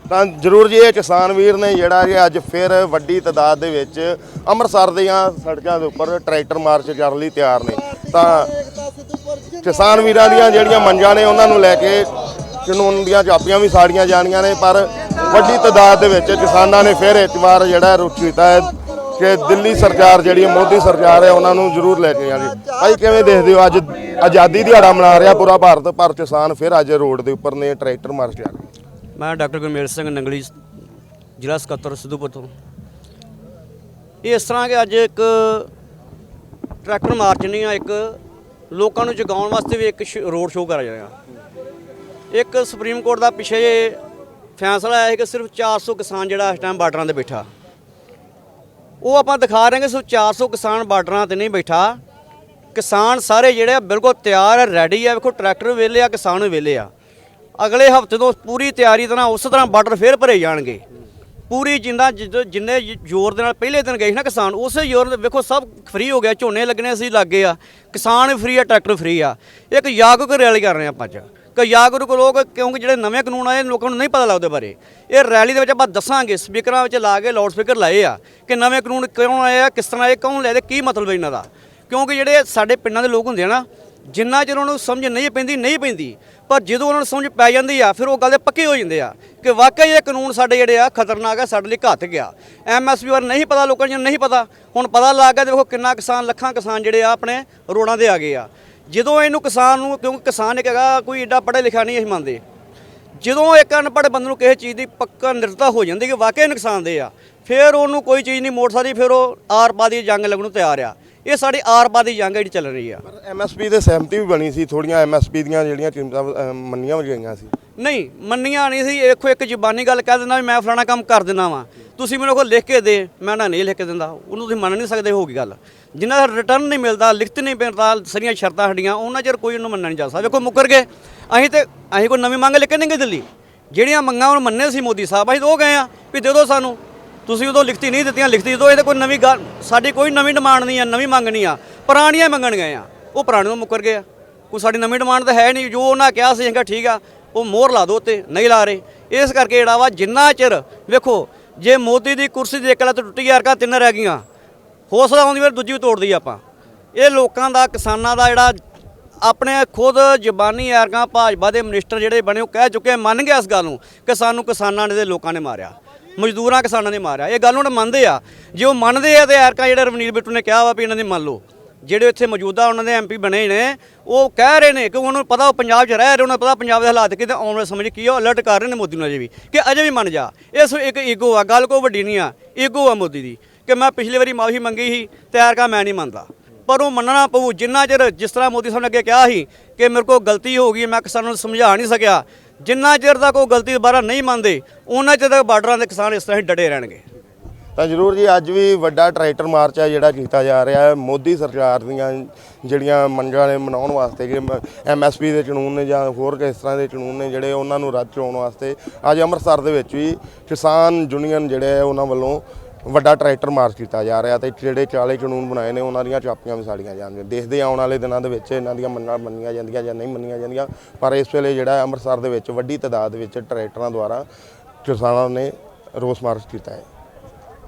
ਤਾਂ ਜ਼ਰੂਰ ਜੀ, ਇਹ ਕਿਸਾਨ ਵੀਰ ਨੇ ਜਿਹੜਾ ਜੀ ਅੱਜ ਫਿਰ ਵੱਡੀ ਤਾਦਾਦ ਦੇ ਵਿੱਚ ਅੰਮ੍ਰਿਤਸਰ ਦੀਆਂ ਸੜਕਾਂ ਦੇ ਉੱਪਰ ਟਰੈਕਟਰ ਮਾਰਚ ਕਰਨ ਲਈ ਤਿਆਰ ਨੇ। ਤਾਂ ਕਿਸਾਨ ਵੀਰਾਂ ਦੀਆਂ ਜਿਹੜੀਆਂ ਮੰਜਾਂ ਨੇ, ਉਹਨਾਂ ਨੂੰ ਲੈ ਕੇ ਕਾਨੂੰਨ ਦੀਆਂ ਚਾਪੀਆਂ ਵੀ ਸਾੜੀਆਂ ਜਾਣੀਆਂ ਨੇ, ਪਰ ਵੱਡੀ ਤਾਦਾਦ ਦੇ ਵਿੱਚ ਕਿਸਾਨਾਂ ਨੇ ਫਿਰ ਇੱਕ ਵਾਰ ਜਿਹੜਾ ਰੁੱਖ ਕੀਤਾ ਹੈ ਕਿ ਦਿੱਲੀ ਸਰਕਾਰ ਜਿਹੜੀ ਹੈ, ਮੋਦੀ ਸਰਕਾਰ ਹੈ, ਉਹਨਾਂ ਨੂੰ ਜ਼ਰੂਰ ਲੈ ਕੇ ਜਾਣੀ ਭਾਈ, ਕਿਵੇਂ ਦੇਖਦੇ ਹੋ ਅੱਜ ਆਜ਼ਾਦੀ ਦਿਹਾੜਾ ਮਨਾ ਰਿਹਾ ਪੂਰਾ ਭਾਰਤ ਪਰ ਕਿਸਾਨ ਫਿਰ ਅੱਜ ਰੋਡ ਦੇ ਉੱਪਰ ਨੇ ਟਰੈਕਟਰ ਮਾਰਚ ਕਰ ਮੈਂ ਡਾਕਟਰ ਗੁਰਮੇਲ ਸਿੰਘ ਨੰਗਲੀ, ਜ਼ਿਲ੍ਹਾ ਸਕੱਤਰ ਸਿੱਧੂਪੁਰ ਤੋਂ। ਇਹ ਇਸ ਤਰ੍ਹਾਂ ਕਿ ਅੱਜ ਇੱਕ ਟਰੈਕਟਰ ਮਾਰਚ ਨਹੀਂ ਆ, ਇੱਕ ਲੋਕਾਂ ਨੂੰ ਜਗਾਉਣ ਵਾਸਤੇ ਵੀ ਇੱਕ ਸ਼- ਰੋਡ ਸ਼ੋਅ ਕਰਾਇਆ ਜਾਏਗਾ ਇੱਕ ਸੁਪਰੀਮ ਕੋਰਟ ਦਾ ਪਿਛੇ ਫੈਸਲਾ ਆਇਆ ਹੈ ਕਿ ਸਿਰਫ 400 ਕਿਸਾਨ ਜਿਹੜਾ ਇਸ ਟਾਈਮ ਬਾਰਡਰਾਂ ਤੇ ਬੈਠਾ। ਉਹ ਆਪਾਂ ਦਿਖਾ ਰਹੇ ਹਾਂ ਸੋ ਸਿਰਫ 400 ਕਿਸਾਨ ਬਾਰਡਰਾਂ ਤੇ ਨਹੀਂ ਬੈਠਾ। ਕਿਸਾਨ ਸਾਰੇ ਜਿਹੜੇ ਆ ਬਿਲਕੁਲ ਤਿਆਰ ਹੈ ਰੈਡੀ ਆ। ਵੇਖੋ, ਟਰੈਕਟਰ ਵਿਹਲੇ ਆ, ਕਿਸਾਨ ਵੀ ਵਿਹਲੇ ਆ। ਅਗਲੇ ਹਫ਼ਤੇ ਤੋਂ ਪੂਰੀ ਤਿਆਰੀ ਤਰ੍ਹਾਂ ਉਸ ਤਰ੍ਹਾਂ ਬਾਰਡਰ ਫੇਰ ਭਰੇ ਜਾਣਗੇ। ਪੂਰੀ ਜਿੰਦਾ ਜਿੰਨੇ ਜ਼ੋਰ ਦੇ ਨਾਲ ਪਹਿਲੇ ਦਿਨ ਗਏ ਸੀ ਨਾ ਕਿਸਾਨ, ਉਸੇ ਜ਼ੋਰ ਦੇ ਵੇਖੋ ਸਭ ਫ੍ਰੀ ਹੋ ਗਿਆ ਝੋਨੇ ਲੱਗਣੇ ਸੀ ਲੱਗੇ ਆ। ਕਿਸਾਨ ਫ੍ਰੀ ਆ, ਟਰੈਕਟਰ ਫ੍ਰੀ ਆ। ਇੱਕ ਜਾਗਰੂਕ ਰੈਲੀ ਕਰ ਰਹੇ ਆ ਆਪਾਂ ਅੱਜ। ਕਿ ਜਾਗਰੂਕ ਲੋਕ ਕਿਉਂਕਿ ਜਿਹੜੇ ਨਵੇਂ ਕਾਨੂੰਨ ਆਏ, ਲੋਕਾਂ ਨੂੰ ਨਹੀਂ ਪਤਾ ਲੱਗਦੇ ਬਾਰੇ। ਇਹ ਰੈਲੀ ਦੇ ਵਿੱਚ ਆਪਾਂ ਦੱਸਾਂਗੇ, ਸਪੀਕਰਾਂ ਵਿੱਚ ਲਾ ਕੇ ਲਾਊਡ ਸਪੀਕਰ ਲਾਏ ਆ ਕਿ ਨਵੇਂ ਕਾਨੂੰਨ ਕਿਉਂ ਆਏ ਆ, ਕਿਸ ਤਰ੍ਹਾਂ ਇਹ ਕੌਣ ਲੈ ਦੇ ਕੀ ਮਤਲਬ ਇਹਨਾਂ ਦਾ। ਕਿਉਂਕਿ ਜਿਹੜੇ ਸਾਡੇ ਪਿੰਡਾਂ ਦੇ ਲੋਕ ਹੁੰਦੇ ਆ ਨਾ, ਜਿੰਨਾ ਚਿਰ ਉਹਨਾਂ ਨੂੰ ਸਮਝ ਨਹੀਂ ਪੈਂਦੀ ਨਹੀਂ ਪੈਂਦੀ, ਪਰ ਜਦੋਂ ਉਹਨਾਂ ਨੂੰ ਸਮਝ ਪੈ ਜਾਂਦੀ ਆ, ਫਿਰ ਉਹ ਗੱਲ ਦੇ ਪੱਕੇ ਹੋ ਜਾਂਦੇ ਆ ਕਿ ਵਾਕਈ ਇਹ ਕਾਨੂੰਨ ਸਾਡੇ ਜਿਹੜੇ ਆ ਖਤਰਨਾਕ ਆ, ਸਾਡੇ ਲਈ ਘਾਤਕ ਆ। ਐਮਐਸਪੀ ਬਾਰੇ ਨਹੀਂ ਪਤਾ, ਲੋਕਾਂ ਨੂੰ ਨਹੀਂ ਪਤਾ। ਹੁਣ ਪਤਾ ਲੱਗ ਗਿਆ, ਦੇਖੋ ਕਿੰਨਾ ਕਿਸਾਨ, ਲੱਖਾਂ ਕਿਸਾਨ ਜਿਹੜੇ ਆ ਆਪਣੇ ਰੋਡਾਂ ਤੇ ਆ ਗਏ ਆ। ਜਦੋਂ ਇਹਨੂੰ ਕਿਸਾਨ ਨੂੰ, ਕਿਉਂਕਿ ਕਿਸਾਨ ਇੱਕ ਹੈਗਾ, ਕੋਈ ਏਡਾ ਪੜ੍ਹਿਆ ਲਿਖਿਆ ਨਹੀਂ ਅਸੀਂ ਮੰਨਦੇ। ਜਦੋਂ ਇੱਕ ਅਨਪੜ੍ਹ ਬੰਦੇ ਨੂੰ ਕਿਸੇ ਚੀਜ਼ ਦੀ ਪੱਕਾ ਨਿਰਤਾ ਹੋ ਜਾਂਦੀ ਕਿ ਵਾਕਈ ਨੁਕਸਾਨਦੇ ਆ, ਫਿਰ ਉਹਨੂੰ ਕੋਈ ਚੀਜ਼ ਨਹੀਂ ਮੋੜ ਸਕਦੀ ਫਿਰ ਉਹ ਆਰ ਪਾ ਦੀ ਜੰਗ ਲੱਗਣ ਨੂੰ ਤਿਆਰ ਆ। ਇਹ ਸਾਡੀ ਆਰ ਪਾ ਦੀ ਜੰਗ ਜਿਹੜੀ ਚੱਲ ਰਹੀ ਆ। ਪਰ ਐਮਐਸਪੀ ਦੇ ਸਹਿਮਤੀ ਵੀ ਬਣੀ ਸੀ ਥੋੜੀਆਂ ਐਮਐਸਪੀ ਦੀਆਂ ਜਿਹੜੀਆਂ ਕੀਮਤਾਂ ਅਹ, ਮੰਨੀਆਂ ਵੀ ਗਈਆਂ ਸੀ। ਨਹੀਂ ਮੰਨੀਆਂ ਨਹੀਂ ਸੀ। ਵੇਖੋ ਇੱਕ ਜ਼ਬਾਨੀ ਗੱਲ ਕਹਿ ਦਿੰਦਾ ਵੀ ਮੈਂ ਫਲਾਣਾ ਕੰਮ ਕਰ ਦਿੰਦਾ ਵਾਂ। ਤੁਸੀਂ ਮੈਨੂੰ ਕੋਲ ਲਿਖ ਕੇ ਦੇ ਮੈਂ ਨਾ ਨਹੀਂ ਲਿਖ ਕੇ ਦਿੰਦਾ। ਉਹਨੂੰ ਤੁਸੀਂ ਮੰਨ ਨਹੀਂ ਸਕਦੇ ਹੋਗੀ ਗੱਲ। ਜਿੰਨਾ ਦਾ ਰਿਟਰਨ ਨਹੀਂ ਮਿਲਦਾ ਲਿਖਤ ਨਹੀਂ ਮਿਲਦਾ ਸਾਰੀਆਂ ਸ਼ਰਤਾਂ ਸਾਡੀਆਂ ਉਹਨਾਂ ਚਿਰ ਕੋਈ ਉਹਨੂੰ ਮੰਨਣਾ ਨਹੀਂ ਜਾ ਸਕਦਾ। ਵੇਖੋ ਮੁੱਕਰ ਗਏ। ਅਸੀਂ ਤੇ ਅਸੀਂ ਕੋਈ ਨਵੀਂ ਮੰਗ ਲੈ ਕੇ ਨਹੀਂ ਗਏ ਦਿੱਲੀ। ਜਿਹੜੀਆਂ ਮੰਗਾਂ ਉਹ ਮੰਨੇ ਸੀ ਮੋਦੀ ਸਾਹਿਬ ਅਸੀਂ ਤਾਂ ਉਹ ਗਏ ਆ ਵੀ ਦੇ ਦਿਓ ਸਾਨੂੰ। ਤੁਸੀਂ ਉਦੋਂ ਲਿਖਤੀ ਨਹੀਂ ਦਿੱਤੀਆਂ, ਲਿਖਤੀ ਦਿਓ ਇਹ ਤਾਂ ਕੋਈ ਨਵੀਂ ਗੱਲ ਸਾਡੀ ਕੋਈ ਨਵੀਂ ਡਿਮਾਂਡ ਨਹੀਂ ਆ, ਨਵੀਂ ਮੰਗ ਨਹੀਂ ਆ। ਪੁਰਾਣੀਆਂ ਮੰਗਣ ਗਏ ਆ। ਉਹ ਪੁਰਾਣੇ ਮੁੱਕਰ ਗਏ ਆ। ਕੋਈ ਸਾਡੀ ਨਵੀਂ ਡਿਮਾਂਡ ਤਾਂ ਹੈ ਨਹੀਂ। ਜੋ ਉਹਨਾਂ ਕਿਹਾ ਸੀ, ਅਸੀਂ ਠੀਕ ਆ, ਉਹ ਮੋਹਰ ਲਾ ਦੋ ਉੱਤੇ, ਨਹੀਂ ਲਾ ਰਹੇ। ਇਸ ਕਰਕੇ ਜਿਹੜਾ ਵਾ ਜਿੰਨਾ ਚਿਰ, ਵੇਖੋ, ਜੇ ਮੋਦੀ ਦੀ ਕੁਰਸੀ ਦੀ ਇੱਕ ਲੱਤ ਟੁੱਟੀ ਯਾਰ ਤਿੰਨ ਰਹਿ ਗਈਆਂ। ਹੌਸਲਾ ਆਉਂਦੀ ਵਾਰ ਦੂਜੀ ਵੀ ਤੋੜਦੀ ਆਪਾਂ। ਇਹ ਲੋਕਾਂ ਦਾ, ਕਿਸਾਨਾਂ ਦਾ ਜਿਹੜਾ ਆਪਣੇ ਖੁਦ ਜ਼ਬਾਨੀ ਐਰਗਾ ਭਾਜਪਾ ਦੇ ਮਿਨਿਸਟਰ ਜਿਹੜੇ ਬਣੇ, ਉਹ ਕਹਿ ਚੁੱਕੇ ਮੰਨ ਗਿਆ ਇਸ ਗੱਲ ਨੂੰ। ਕਿ ਸਾਨੂੰ ਕਿਸਾਨਾਂ ਨੇ ਤੇ ਲੋਕਾਂ ਨੇ ਮਾਰਿਆ। ਮਜ਼ਦੂਰਾਂ ਕਿਸਾਨਾਂ ਨੇ ਮਾਰਿਆ। ਇਹ ਗੱਲ ਹੁਣ ਮੰਨਦੇ ਆ। ਜੇ ਉਹ ਮੰਨਦੇ ਆ ਤੇ ਐਰਕਾ ਜਿਹੜਾ ਰਵਨੀਤ ਬਿੱਟੂ ਨੇ ਕਿਹਾ ਵਾ ਵੀ ਇਹਨਾਂ ਨੇ ਮੰਨ ਲਓ। ਜਿਹੜੇ ਇੱਥੇ ਮੌਜੂਦਾ ਉਹਨਾਂ ਦੇ ਐਮਪੀ ਬਣੇ ਨੇ, ਉਹ ਕਹਿ ਰਹੇ ਨੇ ਕਿ ਉਹਨਾਂ ਨੂੰ ਪਤਾ ਉਹ ਪੰਜਾਬ 'ਚ ਰਹਿ ਰਹੇ ਉਹਨਾਂ ਨੂੰ ਪਤਾ ਪੰਜਾਬ ਦੇ ਹਾਲਾਤ ਕਿਤੇ ਆਉਣ ਵਾਲੇ ਸਮਝ ਕੀ ਆ ਅਲਰਟ ਕਰ ਰਹੇ ਨੇ ਮੋਦੀ ਨੂੰ ਅਜੇ ਵੀ ਕਿ ਅਜੇ ਵੀ ਮੰਨ ਜਾ। ਇਹ ਇਸ ਇੱਕ ਈਗੋ ਆ, ਗੱਲ ਕੋ ਵੱਡੀ ਨਹੀਂ ਆ। ਈਗੋ ਆ ਮੋਦੀ ਦੀ ਕਿ ਮੈਂ ਪਿਛਲੀ ਵਾਰੀ ਮਾਫੀ ਮੰਗੀ ਸੀ, ਤੇ ਐਰਕਾ ਮੈਂ ਨਹੀਂ ਮੰਨਦਾ। ਪਰ ਉਹ ਮੰਨਣਾ ਪਊ, ਜਿੰਨਾ ਚਿਰ ਜਿਸ ਤਰ੍ਹਾਂ ਮੋਦੀ ਸਾਹਿਬ ਨੇ ਅੱਗੇ ਕਿਹਾ ਸੀ ਕਿ ਮੇਰੇ ਕੋਲ ਗਲਤੀ ਹੋ ਗਈ, ਮੈਂ ਕਿਸਾਨਾਂ ਨੂੰ ਸਮਝਾ ਨਹੀਂ ਸਕਿਆ ਜਿੰਨਾ ਚਿਰ ਤੱਕ ਉਹ ਗਲਤੀ ਦੁਬਾਰਾ ਨਹੀਂ ਮੰਨਦੇ, ਉਹਨਾਂ ਚਿਰ ਤੱਕ ਬਾਰਡਰਾਂ ਦੇ ਕਿਸਾਨ ਇਸ ਤਰ੍ਹਾਂ ਹੀ ਡਟੇ ਰਹਿਣਗੇ। ਤਾਂ ਜ਼ਰੂਰ ਜੀ, ਅੱਜ ਵੀ ਵੱਡਾ ਟਰੈਕਟਰ ਮਾਰਚ ਹੈ ਜਿਹੜਾ ਕੀਤਾ ਜਾ ਰਿਹਾ ਹੈ। ਮੋਦੀ ਸਰਕਾਰ ਦੀਆਂ ਜਿਹੜੀਆਂ ਮੰਗਾਂ ਨੇ ਮਨਾਉਣ ਵਾਸਤੇ ਕਿ ਐਮਐਸਪੀ ਦੇ ਕਾਨੂੰਨ ਨੇ ਜਾਂ ਹੋਰ ਕਿਸ ਤਰ੍ਹਾਂ ਦੇ ਕਾਨੂੰਨ ਨੇ ਜਿਹੜੇ ਉਹਨਾਂ ਨੂੰ ਰੱਦ ਚਲਾਉਣ ਵਾਸਤੇ, ਅੱਜ ਅੰਮ੍ਰਿਤਸਰ ਦੇ ਵਿੱਚ ਵੀ ਕਿਸਾਨ ਯੂਨੀਅਨ ਜਿਹੜੇ ਹੈ ਉਹਨਾਂ ਵੱਲੋਂ ਵੱਡਾ ਟਰੈਕਟਰ ਮਾਰਚ ਕੀਤਾ ਜਾ ਰਿਹਾ ਤੇ ਜਿਹੜੇ 40 ਕਾਨੂੰਨ ਬਣਾਏ ਨੇ, ਉਹਨਾਂ ਦੀਆਂ ਚਾਪੀਆਂ ਵੀ ਸਾੜੀਆਂ ਜਾਂਦੀਆਂ ਦੇਖਦੇ ਆਉਣ ਵਾਲੇ ਦਿਨਾਂ ਦੇ ਵਿੱਚ ਇਹਨਾਂ ਦੀਆਂ ਮੰਨਾਂ ਮੰਨੀਆਂ ਜਾਂਦੀਆਂ ਜਾਂ ਨਹੀਂ ਮੰਨੀਆਂ ਜਾਂਦੀਆਂ, ਪਰ ਇਸ ਵੇਲੇ ਜਿਹੜਾ ਅੰਮ੍ਰਿਤਸਰ ਦੇ ਵਿੱਚ ਵੱਡੀ ਤਾਦਾਦ ਵਿੱਚ ਟਰੈਕਟਰਾਂ ਦੁਆਰਾ ਕਿਸਾਨਾਂ ਨੇ ਰੋਸ ਮਾਰਚ ਕੀਤਾ ਹੈ।